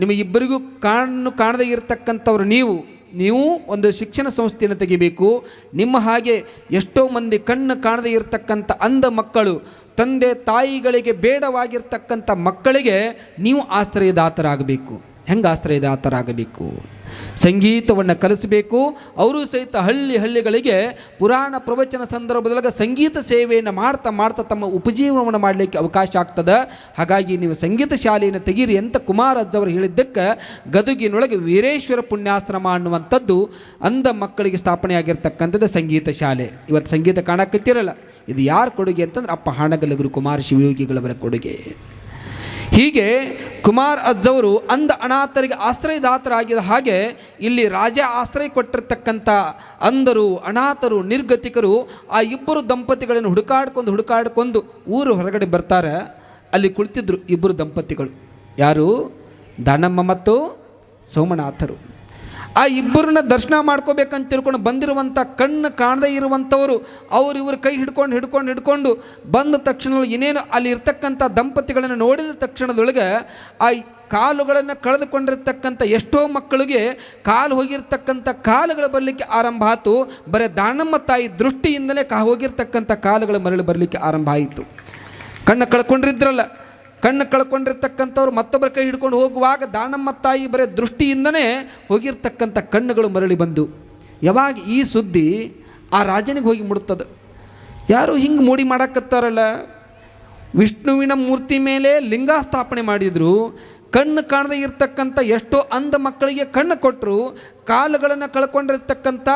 ನಿಮಗಿಬ್ಬರಿಗೂ ಕಾಣು, ಕಾಣದೇ ಇರತಕ್ಕಂಥವ್ರು ನೀವು. ನೀವು ಒಂದು ಶಿಕ್ಷಣ ಸಂಸ್ಥೆಯನ್ನು ತೆಗಿಬೇಕು. ನಿಮ್ಮ ಹಾಗೆ ಎಷ್ಟೋ ಮಂದಿ ಕಣ್ಣು ಕಾಣದೇ ಇರತಕ್ಕಂಥ ಅಂಧ ಮಕ್ಕಳು, ತಂದೆ ತಾಯಿಗಳಿಗೆ ಬೇಡವಾಗಿರ್ತಕ್ಕಂಥ ಮಕ್ಕಳಿಗೆ ನೀವು ಆಶ್ರಯದಾತರಾಗಬೇಕು. ಹೆಂಗೆ ಆಶ್ರಯದಾತರಾಗಬೇಕು? ಸಂಗೀತವನ್ನು ಕಲಿಸಬೇಕು. ಅವರು ಸಹಿತ ಹಳ್ಳಿ ಹಳ್ಳಿಗಳಿಗೆ ಪುರಾಣ ಪ್ರವಚನ ಸಂದರ್ಭದೊಳಗೆ ಸಂಗೀತ ಸೇವೆಯನ್ನು ಮಾಡ್ತಾ ಮಾಡ್ತಾ ತಮ್ಮ ಉಪಜೀವನವನ್ನು ಮಾಡಲಿಕ್ಕೆ ಅವಕಾಶ ಆಗ್ತದೆ. ಹಾಗಾಗಿ ನೀವು ಸಂಗೀತ ಶಾಲೆಯನ್ನು ತೆಗೀರಿ ಅಂತ ಕುಮಾರಜ್ಜವರು ಹೇಳಿದ್ದಕ್ಕೆ ಗದುಗಿನೊಳಗೆ ವೀರೇಶ್ವರ ಪುಣ್ಯಾಶ್ರಮ ಅನ್ನುವಂಥದ್ದು ಅಂಧ ಮಕ್ಕಳಿಗೆ ಸ್ಥಾಪನೆ ಆಗಿರ್ತಕ್ಕಂಥದ್ದು ಸಂಗೀತ ಶಾಲೆ. ಇವತ್ತು ಸಂಗೀತ ಕಾಣಕತ್ತಿರಲ್ಲ. ಇದು ಯಾರ ಕೊಡುಗೆ ಅಂತಂದ್ರೆ ಅಪ್ಪ ಹಾಣಗಲ್ಲಗುರು ಕುಮಾರ ಶಿವಯೋಗಿಗಳವರ ಕೊಡುಗೆ. ಹೀಗೆ ಕುಮಾರ್ ಅಜ್ಜವರು ಅಂಧ ಅನಾಥರಿಗೆ ಆಶ್ರಯದಾತರಾಗಿದ ಹಾಗೆ ಇಲ್ಲಿ ರಾಜ ಆಶ್ರಯ ಕೊಟ್ಟಿರ್ತಕ್ಕಂಥ ಅಂಧರು, ಅನಾಥರು, ನಿರ್ಗತಿಕರು ಆ ಇಬ್ಬರು ದಂಪತಿಗಳನ್ನು ಹುಡುಕಾಡ್ಕೊಂಡು ಹುಡುಕಾಡ್ಕೊಂಡು ಊರು ಹೊರಗಡೆ ಬರ್ತಾರೆ. ಅಲ್ಲಿ ಕುಳಿತಿದ್ರು ಇಬ್ಬರು ದಂಪತಿಗಳು. ಯಾರು? ದಾನಮ್ಮ ಮತ್ತು ಸೋಮನಾಥರು. ಆ ಇಬ್ಬರನ್ನ ದರ್ಶನ ಮಾಡ್ಕೋಬೇಕಂತ ತಿಳ್ಕೊಂಡು ಬಂದಿರುವಂಥ ಕಣ್ಣು ಕಾಣದೇ ಇರುವಂಥವರು ಅವರು ಇವರು ಕೈ ಹಿಡ್ಕೊಂಡು ಹಿಡ್ಕೊಂಡು ಹಿಡ್ಕೊಂಡು ಬಂದ ತಕ್ಷಣ ಏನೇನು ಅಲ್ಲಿ ಇರ್ತಕ್ಕಂಥ ದಂಪತಿಗಳನ್ನು ನೋಡಿದ ತಕ್ಷಣದೊಳಗೆ ಆ ಕಾಲುಗಳನ್ನು ಕಳೆದುಕೊಂಡಿರ್ತಕ್ಕಂಥ ಎಷ್ಟೋ ಮಕ್ಕಳಿಗೆ ಕಾಲು ಹೋಗಿರ್ತಕ್ಕಂಥ ಕಾಲುಗಳು ಬರಲಿಕ್ಕೆ ಆರಂಭ ಆಯಿತು. ಬರೀ ದಾನಮ್ಮ ತಾಯಿ ದೃಷ್ಟಿಯಿಂದಲೇ ಕಾ ಹೋಗಿರ್ತಕ್ಕಂಥ ಕಾಲುಗಳು ಮರಳಿ ಬರಲಿಕ್ಕೆ ಆರಂಭ ಆಯಿತು. ಕಣ್ಣು ಕಳ್ಕೊಂಡಿದ್ರಲ್ಲ. ಕಣ್ಣು ಕಳ್ಕೊಂಡಿರ್ತಕ್ಕಂಥವ್ರು ಮತ್ತೊಬ್ಬರ ಕೈ ಹಿಡ್ಕೊಂಡು ಹೋಗುವಾಗ ದಾನಮ್ಮ ತಾಯಿ ಬರೀ ದೃಷ್ಟಿಯಿಂದನೇ ಹೋಗಿರ್ತಕ್ಕಂಥ ಕಣ್ಣುಗಳು ಮರಳಿ ಬಂದು. ಯಾವಾಗ ಈ ಸುದ್ದಿ ಆ ರಾಜನಿಗೆ ಹೋಗಿ ಮುಡುತ್ತದೆ ಯಾರು ಹಿಂಗೆ ಮೂಡಿ ಮಾಡಕತ್ತಾರಲ್ಲ? ವಿಷ್ಣುವಿನ ಮೂರ್ತಿ ಮೇಲೆ ಲಿಂಗ ಸ್ಥಾಪನೆ ಮಾಡಿದರು. ಕಣ್ಣು ಕಾಣದೇ ಇರ್ತಕ್ಕಂಥ ಎಷ್ಟೋ ಅಂಧ ಮಕ್ಕಳಿಗೆ ಕಣ್ಣು ಕೊಟ್ಟರು ಕಾಲುಗಳನ್ನು ಕಳ್ಕೊಂಡಿರ್ತಕ್ಕಂಥ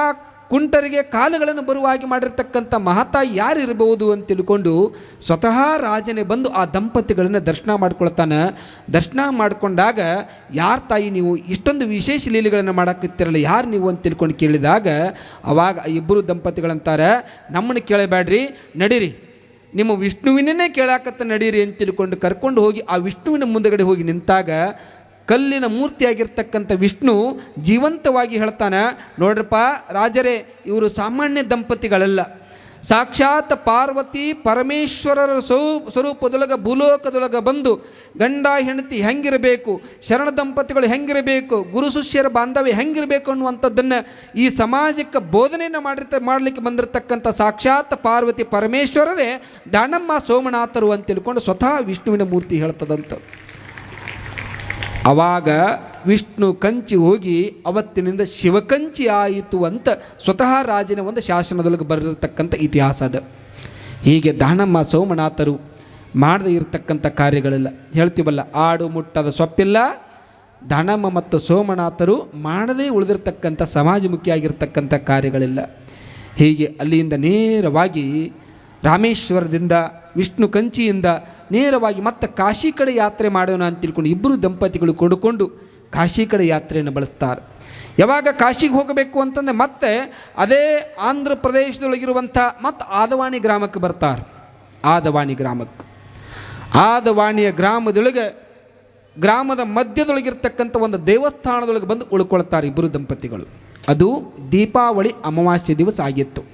ಕುಂಟರಿಗೆ ಕಾಲುಗಳನ್ನು ಬರುವಾಗಿ ಮಾಡಿರ್ತಕ್ಕಂಥ ಮಹತಾ ಯಾರು ಇರಬಹುದು ಅಂತ ತಿಳ್ಕೊಂಡು ಸ್ವತಃ ರಾಜನೇ ಬಂದು ಆ ದಂಪತಿಗಳನ್ನು ದರ್ಶನ ಮಾಡ್ಕೊಳ್ತಾನೆ. ದರ್ಶನ ಮಾಡಿಕೊಂಡಾಗ ಯಾರ ತಾಯಿ ನೀವು ಇಷ್ಟೊಂದು ವಿಶೇಷ ಲೀಲೆಗಳನ್ನು ಮಾಡಾಕತ್ತಿರಲ್ಲ, ಯಾರು ನೀವು ಅಂತ ತಿಳ್ಕೊಂಡು ಕೇಳಿದಾಗ ಅವಾಗ ಇಬ್ಬರು ದಂಪತಿಗಳಂತಾರೆ, ನಮ್ಮನ್ನು ಕೇಳಬೇಡ್ರಿ, ನಡೀರಿ. ನಿಮ್ಮ ವಿಷ್ಣುವಿನೇ ಕೇಳಾಕತ್ತ ನಡೀರಿ ಅಂತ ತಿಳ್ಕೊಂಡು ಕರ್ಕೊಂಡು ಹೋಗಿ ಆ ವಿಷ್ಣುವಿನ ಮುಂದಗಡೆ ಹೋಗಿ ನಿಂತಾಗ ಕಲ್ಲಿನ ಮೂರ್ತಿಯಾಗಿರ್ತಕ್ಕಂಥ ವಿಷ್ಣು ಜೀವಂತವಾಗಿ ಹೇಳ್ತಾನೆ, ನೋಡ್ರಪ್ಪ ರಾಜರೇ, ಇವರು ಸಾಮಾನ್ಯ ದಂಪತಿಗಳಲ್ಲ. ಸಾಕ್ಷಾತ್ ಪಾರ್ವತಿ ಪರಮೇಶ್ವರರ ಸ್ವರೂಪದೊಳಗ, ಭೂಲೋಕದೊಳಗ ಬಂದು ಗಂಡ, ಹೆಂಡತಿ ಹೆಂಗಿರಬೇಕು, ಶರಣ ದಂಪತಿಗಳು ಹೆಂಗಿರಬೇಕು, ಗುರು ಶಿಷ್ಯರ ಬಾಂಧವ್ಯ ಹೆಂಗಿರಬೇಕು ಅನ್ನುವಂಥದ್ದನ್ನು ಈ ಸಮಾಜಕ್ಕೆ ಬೋಧನೆಯನ್ನು ಮಾಡಿರ್ತ, ಮಾಡಲಿಕ್ಕೆ ಬಂದಿರತಕ್ಕಂಥ ಸಾಕ್ಷಾತ್ ಪಾರ್ವತಿ ಪರಮೇಶ್ವರರೇ ದಾಣಮ್ಮ ಸೋಮನಾಥರು ಅಂತ ತಿಳ್ಕೊಂಡು ಸ್ವತಃ ವಿಷ್ಣುವಿನ ಮೂರ್ತಿ ಹೇಳ್ತದಂತ. ಅವಾಗ ವಿಷ್ಣು ಕಂಚಿ ಹೋಗಿ ಅವತ್ತಿನಿಂದ ಶಿವಕಂಚಿ ಆಯಿತು ಅಂತ ಸ್ವತಃ ರಾಜನ ಒಂದು ಶಾಸನದೊಳಗೆ ಬರೆದಿರ್ತಕ್ಕಂಥ ಇತಿಹಾಸ ಅದು. ಹೀಗೆ ದಾನಮ್ಮ ಸೋಮನಾಥರು ಮಾಡದೇ ಇರತಕ್ಕಂಥ ಕಾರ್ಯಗಳೆಲ್ಲ ಹೇಳ್ತೀವಲ್ಲ, ಆಡು ಮುಟ್ಟದ ಸೊಪ್ಪಿಲ್ಲ, ದಾನಮ್ಮ ಮತ್ತು ಸೋಮನಾಥರು ಮಾಡದೇ ಉಳಿದಿರ್ತಕ್ಕಂಥ ಸಮಾಜಮುಖಿಯಾಗಿರ್ತಕ್ಕಂಥ ಕಾರ್ಯಗಳಿಲ್ಲ. ಹೀಗೆ ಅಲ್ಲಿಂದ ನೇರವಾಗಿ ರಾಮೇಶ್ವರದಿಂದ ವಿಷ್ಣು ಕಂಚಿಯಿಂದ ನೇರವಾಗಿ ಮತ್ತೆ ಕಾಶಿ ಕಡೆ ಯಾತ್ರೆ ಮಾಡೋಣ ಅಂತ ತಿಳ್ಕೊಂಡು ಇಬ್ಬರು ದಂಪತಿಗಳು ಕೊಡುಕೊಂಡು ಕಾಶಿ ಕಡೆ ಯಾತ್ರೆಯನ್ನು ಬಳಸ್ತಾರೆ. ಯಾವಾಗ ಕಾಶಿಗೆ ಹೋಗಬೇಕು ಅಂತಂದರೆ ಮತ್ತೆ ಅದೇ ಆಂಧ್ರ ಪ್ರದೇಶದೊಳಗಿರುವಂಥ ಮತ್ತು ಆದವಾಣಿ ಗ್ರಾಮಕ್ಕೆ ಬರ್ತಾರೆ. ಆದವಾಣಿ ಗ್ರಾಮಕ್ಕೆ. ಆದವಾಣಿಯ ಗ್ರಾಮದೊಳಗೆ, ಗ್ರಾಮದ ಮಧ್ಯದೊಳಗಿರ್ತಕ್ಕಂಥ ಒಂದು ದೇವಸ್ಥಾನದೊಳಗೆ ಬಂದು ಉಳ್ಕೊಳ್ತಾರೆ ಇಬ್ಬರು ದಂಪತಿಗಳು. ಅದು ದೀಪಾವಳಿ ಅಮಾವಾಸ್ಯೆ ದಿವಸ ಆಗಿತ್ತು.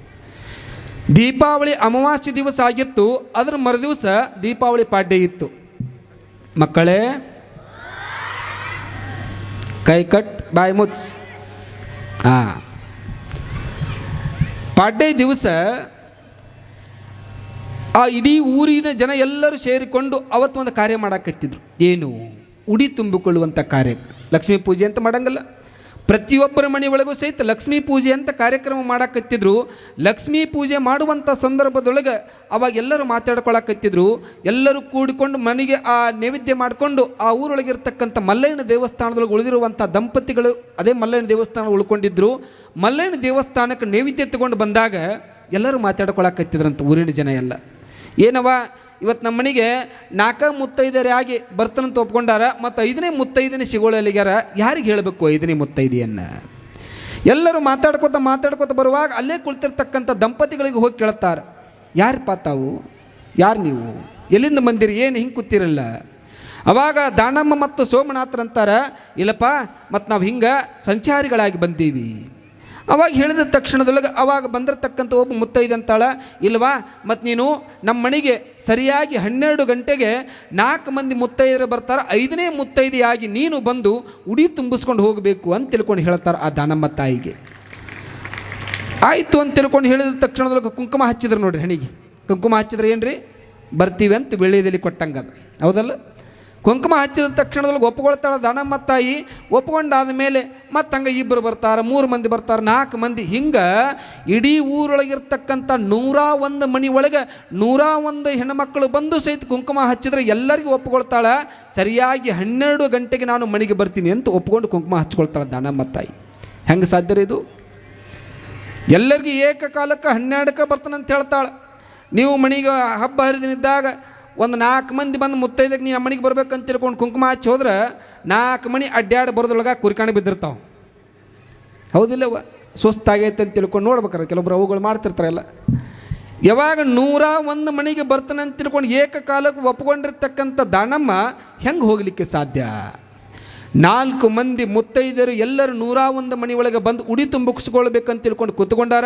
ದೀಪಾವಳಿ ಅಮಾವಾಸ್ಯೆ ದಿವಸ ಆಗಿತ್ತು, ಅದರ ಮರುದಿವಸ ದೀಪಾವಳಿ ಪಾಡ್ಯ ಇತ್ತು. ಮಕ್ಕಳೇ, ಕೈ ಕಟ್, ಬಾಯಿ ಮುಚ್ಚ. ಹಾಂ. ಪಾಡ್ಯ ದಿವಸ ಆ ಇಡೀ ಊರಿನ ಜನ ಎಲ್ಲರೂ ಸೇರಿಕೊಂಡು ಅವತ್ತು ಒಂದು ಕಾರ್ಯ ಮಾಡಕತ್ತಿದ್ರು. ಏನು? ಉಡಿ ತುಂಬಿಕೊಳ್ಳುವಂಥ ಕಾರ್ಯ. ಲಕ್ಷ್ಮೀ ಪೂಜೆ ಅಂತ ಮಾಡಂಗಲ್ಲ. ಪ್ರತಿಯೊಬ್ಬರ ಒಳಗೂ ಸಹಿತ ಲಕ್ಷ್ಮೀ ಪೂಜೆ ಅಂತ ಕಾರ್ಯಕ್ರಮ ಮಾಡಕತ್ತಿದ್ರು. ಲಕ್ಷ್ಮೀ ಪೂಜೆ ಮಾಡುವಂಥ ಸಂದರ್ಭದೊಳಗೆ ಅವಾಗ ಎಲ್ಲರೂ ಮಾತಾಡ್ಕೊಳಕತ್ತಿದ್ರು. ಎಲ್ಲರೂ ಕೂಡಿಕೊಂಡು ಮನೆಗೆ ಆ ನೈವೇದ್ಯ ಮಾಡಿಕೊಂಡು ಆ ಊರೊಳಗಿರ್ತಕ್ಕಂಥ ಮಲ್ಲಯ್ಯನ ದೇವಸ್ಥಾನದೊಳಗೆ ಉಳಿದಿರುವಂಥ ದಂಪತಿಗಳು ಅದೇ ಮಲ್ಲಯ್ಯನ ದೇವಸ್ಥಾನ ಉಳ್ಕೊಂಡಿದ್ರು. ಮಲ್ಲಯ್ಯನ ದೇವಸ್ಥಾನಕ್ಕೆ ನೈವೇದ್ಯ ತಗೊಂಡು ಬಂದಾಗ ಎಲ್ಲರೂ ಮಾತಾಡ್ಕೊಳಕತ್ತಿದ್ರಂತ ಊರಿನ ಜನ ಎಲ್ಲ. ಏನವ ಇವತ್ತು ನಮ್ಮ ಮನೆಗೆ ನಾಲ್ಕ ಮುತ್ತೈದರೇ ಆಗಿ ಬರ್ತಾನಂತ ಒಪ್ಕೊಂಡಾರ, ಮತ್ತು ಐದನೇ ಮುತ್ತೈದನೇ ಸಿಗೋಳಲ್ಲಿಗ್ಯಾರ, ಯಾರಿಗೆ ಹೇಳಬೇಕು ಐದನೇ ಮುತ್ತೈದೆಯನ್ನು? ಎಲ್ಲರೂ ಮಾತಾಡ್ಕೊತ ಮಾತಾಡ್ಕೊತ ಬರುವಾಗ ಅಲ್ಲೇ ಕುಳಿತಿರ್ತಕ್ಕಂಥ ದಂಪತಿಗಳಿಗೆ ಹೋಗಿ ಕೇಳ್ತಾರೆ ಯಾರಪ್ಪ ತಾವು? ಯಾರು ನೀವು? ಎಲ್ಲಿಂದ ಬಂದಿರಿ? ಏನು ಹಿಂಗೆ ಕೂತಿರಲ್ಲ? ಅವಾಗ ದಾನಮ್ಮ ಮತ್ತು ಸೋಮನಾಥರಂತಾರೆ, ಇಲ್ಲಪ್ಪ, ಮತ್ತು ನಾವು ಹಿಂಗೆ ಸಂಚಾರಿಗಳಾಗಿ ಬಂದೀವಿ. ಅವಾಗ ಹೇಳಿದ ತಕ್ಷಣದೊಳಗೆ ಅವಾಗ ಬಂದಿರತಕ್ಕಂಥ ಒಬ್ಬ ಮುತ್ತೈದೆ ಅಂತಾಳ, ಇಲ್ವಾ ಮತ್ತು ನೀನು ನಮ್ಮ ಮನೆಗೆ ಸರಿಯಾಗಿ ಹನ್ನೆರಡು ಗಂಟೆಗೆ ನಾಲ್ಕು ಮಂದಿ ಮುತ್ತೈದರು ಬರ್ತಾರೆ, ಐದನೇ ಮುತ್ತೈದೆಯಾಗಿ ನೀನು ಬಂದು ಉಡಿ ತುಂಬಿಸ್ಕೊಂಡು ಹೋಗಬೇಕು ಅಂತ ತಿಳ್ಕೊಂಡು ಹೇಳ್ತಾರೆ ಆ ದಾನಮ್ಮ ತಾಯಿಗೆ. ಆಯಿತು ಅಂತ ತಿಳ್ಕೊಂಡು ಹೇಳಿದ ತಕ್ಷಣದೊಳಗೆ ಕುಂಕುಮ ಹಚ್ಚಿದ್ರು ನೋಡ್ರಿ ಹಣಿಗೆ. ಕುಂಕುಮ ಹಚ್ಚಿದ್ರೆ ಏನ್ರಿ? ಬರ್ತೀವಿ ಅಂತ ಬೆಳ್ಳಿದಲ್ಲಿ ಕೊಟ್ಟಂಗದು ಹೌದಲ್ಲ? ಕುಂಕುಮ ಹಚ್ಚಿದ ತಕ್ಷಣದಲ್ಲಿ ಒಪ್ಕೊಳ್ತಾಳೆ ದಾನಮ್ಮ ತಾಯಿ. ಒಪ್ಕೊಂಡಾದ ಮೇಲೆ ಮತ್ತೆ ಹಂಗೆ ಇಬ್ಬರು ಬರ್ತಾರೆ, ಮೂರು ಮಂದಿ ಬರ್ತಾರೆ, ನಾಲ್ಕು ಮಂದಿ. ಹಿಂಗೆ ಇಡೀ ಊರೊಳಗಿರ್ತಕ್ಕಂಥ ನೂರ ಒಂದು ಮನೆ ಒಳಗೆ ನೂರ ಒಂದು ಹೆಣ್ಮಕ್ಳು ಬಂದು ಸಹಿತ ಕುಂಕುಮ ಹಚ್ಚಿದ್ರೆ ಎಲ್ಲರಿಗೂ ಒಪ್ಕೊಳ್ತಾಳೆ ಸರಿಯಾಗಿ ಹನ್ನೆರಡು ಗಂಟೆಗೆ ನಾನು ಮನೆಗೆ ಬರ್ತೀನಿ ಅಂತ ಒಪ್ಕೊಂಡು ಕುಂಕುಮ ಹಚ್ಕೊಳ್ತಾಳೆ ದಾನಮ್ಮ ತಾಯಿ. ಹೆಂಗೆ ಸಾಧ್ಯ ಇದು? ಎಲ್ಲರಿಗೂ ಏಕಕಾಲಕ್ಕೆ ಹನ್ನೆರಡಕ್ಕೆ ಬರ್ತಾನಂತ ಹೇಳ್ತಾಳೆ. ನೀವು ಮನೆಗೆ ಹಬ್ಬ ಹರಿದಿನಿದ್ದಾಗ ಒಂದು ನಾಲ್ಕು ಮಂದಿ ಬಂದು ಮುತ್ತೈದಕ್ಕೆ ನೀನು ಮನೆಗೆ ಬರ್ಬೇಕಂತ ತಿಳ್ಕೊಂಡು ಕುಂಕುಮ ಹಚ್ಚಿ ಹೋದ್ರೆ ನಾಲ್ಕು ಮನೆ ಅಡ್ಡಾಡಿ ಬರೋದ್ರೊಳಗೆ ಕುರಿಕಾಣಿ ಬಿದ್ದಿರ್ತಾವೆ. ಹೌದಿಲ್ಲವ ಸುಸ್ತಾಗೈತೆ ಅಂತ ತಿಳ್ಕೊಂಡು ನೋಡ್ಬೇಕಾರೆ ಕೆಲವೊಬ್ರು ಅವುಗಳು ಮಾಡ್ತಿರ್ತಾರಲ್ಲ ಯಾವಾಗ ನೂರ ಒಂದು ಮನೆಗೆ ಬರ್ತಾನೆ ಅಂತ ತಿಳ್ಕೊಂಡು ಏಕಕಾಲಕ್ಕೆ ಒಪ್ಕೊಂಡಿರ್ತಕ್ಕಂಥ ದಾನಮ್ಮ ಹೆಂಗೆ ಹೋಗಲಿಕ್ಕೆ ಸಾಧ್ಯ? ನಾಲ್ಕು ಮಂದಿ ಮುತ್ತೈದರು ಎಲ್ಲರೂ ನೂರ ಒಂದು ಮನೆ ಒಳಗೆ ಬಂದು ಉಡಿ ತುಂಬಿಸ್ಕೊಳ್ಬೇಕಂತ ತಿಳ್ಕೊಂಡು ಕೂತ್ಕೊಂಡಾರ.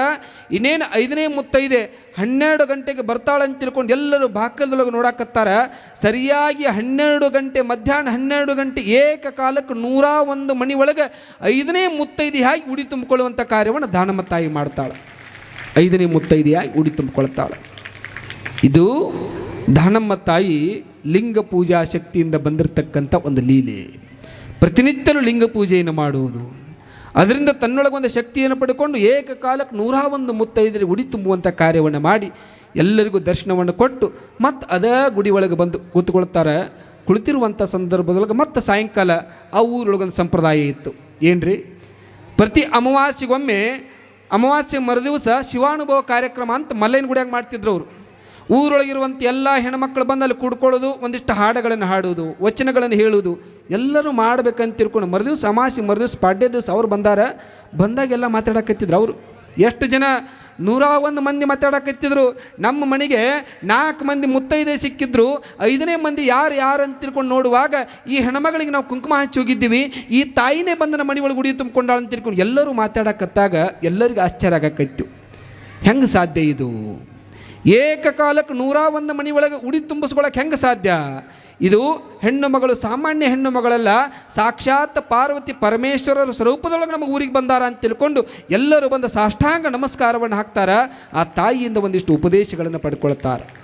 ಇನ್ನೇನು ಐದನೇ ಮುತ್ತೈದೆ ಹನ್ನೆರಡು ಗಂಟೆಗೆ ಬರ್ತಾಳಂತ ತಿಳ್ಕೊಂಡು ಎಲ್ಲರೂ ಬಾಕಲದೊಳಗೆ ನೋಡಾಕತ್ತಾರ. ಸರಿಯಾಗಿ ಹನ್ನೆರಡು ಗಂಟೆ, ಮಧ್ಯಾಹ್ನ ಹನ್ನೆರಡು ಗಂಟೆ ಏಕಕಾಲಕ್ಕೆ ನೂರ ಒಂದು ಮನೆ ಒಳಗೆ ಐದನೇ ಮುತ್ತೈದೆಯಾಗಿ ಉಡಿ ತುಂಬಿಕೊಳ್ಳುವಂಥ ಕಾರ್ಯವನ್ನು ದಾನಮ್ಮ ತಾಯಿ ಮಾಡ್ತಾಳೆ. ಐದನೇ ಮುತ್ತೈದೆಯಾಗಿ ಉಡಿ ತುಂಬಿಕೊಳ್ತಾಳೆ. ಇದು ದಾನಮ್ಮ ತಾಯಿ ಲಿಂಗ ಪೂಜಾ ಶಕ್ತಿಯಿಂದ ಬಂದಿರತಕ್ಕಂಥ ಒಂದು ಲೀಲೆ. ಪ್ರತಿನಿತ್ಯನು ಲಿಂಗ ಪೂಜೆಯನ್ನು ಮಾಡುವುದು. ಅದರಿಂದ ತನ್ನೊಳಗೊಂದು ಶಕ್ತಿಯನ್ನು ಪಡ್ಕೊಂಡು ಏಕಕಾಲಕ್ಕೆ ನೂರ ಒಂದು ಮುತ್ತೈದರಿಗೆ ಉಡಿ ತುಂಬುವಂಥ ಕಾರ್ಯವನ್ನು ಮಾಡಿ ಎಲ್ಲರಿಗೂ ದರ್ಶನವನ್ನು ಕೊಟ್ಟು ಮತ್ತು ಅದೇ ಗುಡಿ ಒಳಗೆ ಬಂದು ಕೂತ್ಕೊಳ್ತಾರೆ. ಕುಳಿತಿರುವಂಥ ಸಂದರ್ಭದೊಳಗೆ ಮತ್ತು ಸಾಯಂಕಾಲ ಆ ಊರೊಳಗೊಂದು ಸಂಪ್ರದಾಯ ಇತ್ತು. ಏನ್ರಿ? ಪ್ರತಿ ಅಮಾವಾಸ್ಯೆಗೊಮ್ಮೆ ಅಮಾವಾಸ್ಯೆ ಮರುದಿವಸ ಶಿವಾನುಭವ ಕಾರ್ಯಕ್ರಮ ಅಂತ ಮಲ್ಲಯ್ಯನ ಗುಡಿಯಾಗ ಮಾಡ್ತಿದ್ರು ಅವರು. ಊರೊಳಗಿರುವಂಥ ಎಲ್ಲ ಹೆಣ್ಮಕ್ಳು ಬಂದು ಅಲ್ಲಿ ಕುಡ್ಕೊಳ್ಳೋದು, ಒಂದಿಷ್ಟು ಹಾಡುಗಳನ್ನು ಹಾಡುವುದು, ವಚನಗಳನ್ನು ಹೇಳುವುದು, ಎಲ್ಲರೂ ಮಾಡ್ಬೇಕಂತ ತಿಳ್ಕೊಂಡು ಮರುದಿವ್ಸ ಸಮಾಸಿ, ಮರುದಿವ್ಸ ಪಾಡ್ಯ ದಿವಸ ಅವ್ರು ಬಂದಾರ ಬಂದಾಗೆಲ್ಲ ಮಾತಾಡಕತ್ತಿದ್ರು ಅವರು. ಎಷ್ಟು ಜನ ನೂರ ಒಂದು ಮಂದಿ ಮಾತಾಡಕತ್ತಿದ್ರು, ನಮ್ಮ ಮನೆಗೆ ನಾಲ್ಕು ಮಂದಿ ಮುತ್ತೈದೆ ಸಿಕ್ಕಿದ್ರು, ಐದನೇ ಮಂದಿ ಯಾರು ಯಾರು ಅಂತ ತಿಳ್ಕೊಂಡು ನೋಡುವಾಗ ಈ ಹೆಣ್ಮಗಳಿಗೆ ನಾವು ಕುಂಕುಮ ಹಚ್ಚಿ ಹೋಗಿದ್ದೀವಿ, ಈ ತಾಯಿನೇ ಬಂದು ನಮ್ಮ ಮನೆ ಒಳಗೆ ಉಡಿ ತುಂಬಿಕೊಂಡಾಳ ಅಂತ ತಿಳ್ಕೊಂಡು ಎಲ್ಲರೂ ಮಾತಾಡಕತ್ತಾಗ ಎಲ್ಲರಿಗೂ ಆಶ್ಚರ್ಯ ಆಗಕತ್ತು ಹೆಂಗೆ ಸಾಧ್ಯ ಇದು? ಏಕಕಾಲಕ್ಕೆ ನೂರ ಒಂದು ಮಣಿ ಒಳಗೆ ಉಡಿ ತುಂಬಿಸ್ಕೊಳಕ್ಕೆ ಹೆಂಗೆ ಸಾಧ್ಯ? ಇದು ಹೆಣ್ಣು ಮಗಳು, ಸಾಮಾನ್ಯ ಹೆಣ್ಣು ಮಗಳಲ್ಲ, ಸಾಕ್ಷಾತ್ ಪಾರ್ವತಿ ಪರಮೇಶ್ವರರ ಸ್ವರೂಪದೊಳಗೆ ನಮಗೆ ಊರಿಗೆ ಬಂದಾರ ಅಂತ ತಿಳ್ಕೊಂಡು ಎಲ್ಲರೂ ಬಂದ ಸಾಷ್ಟಾಂಗ ನಮಸ್ಕಾರವನ್ನು ಹಾಕ್ತಾರ. ಆ ತಾಯಿಯಿಂದ ಒಂದಿಷ್ಟು ಉಪದೇಶಗಳನ್ನು ಪಡ್ಕೊಳ್ತಾರೆ.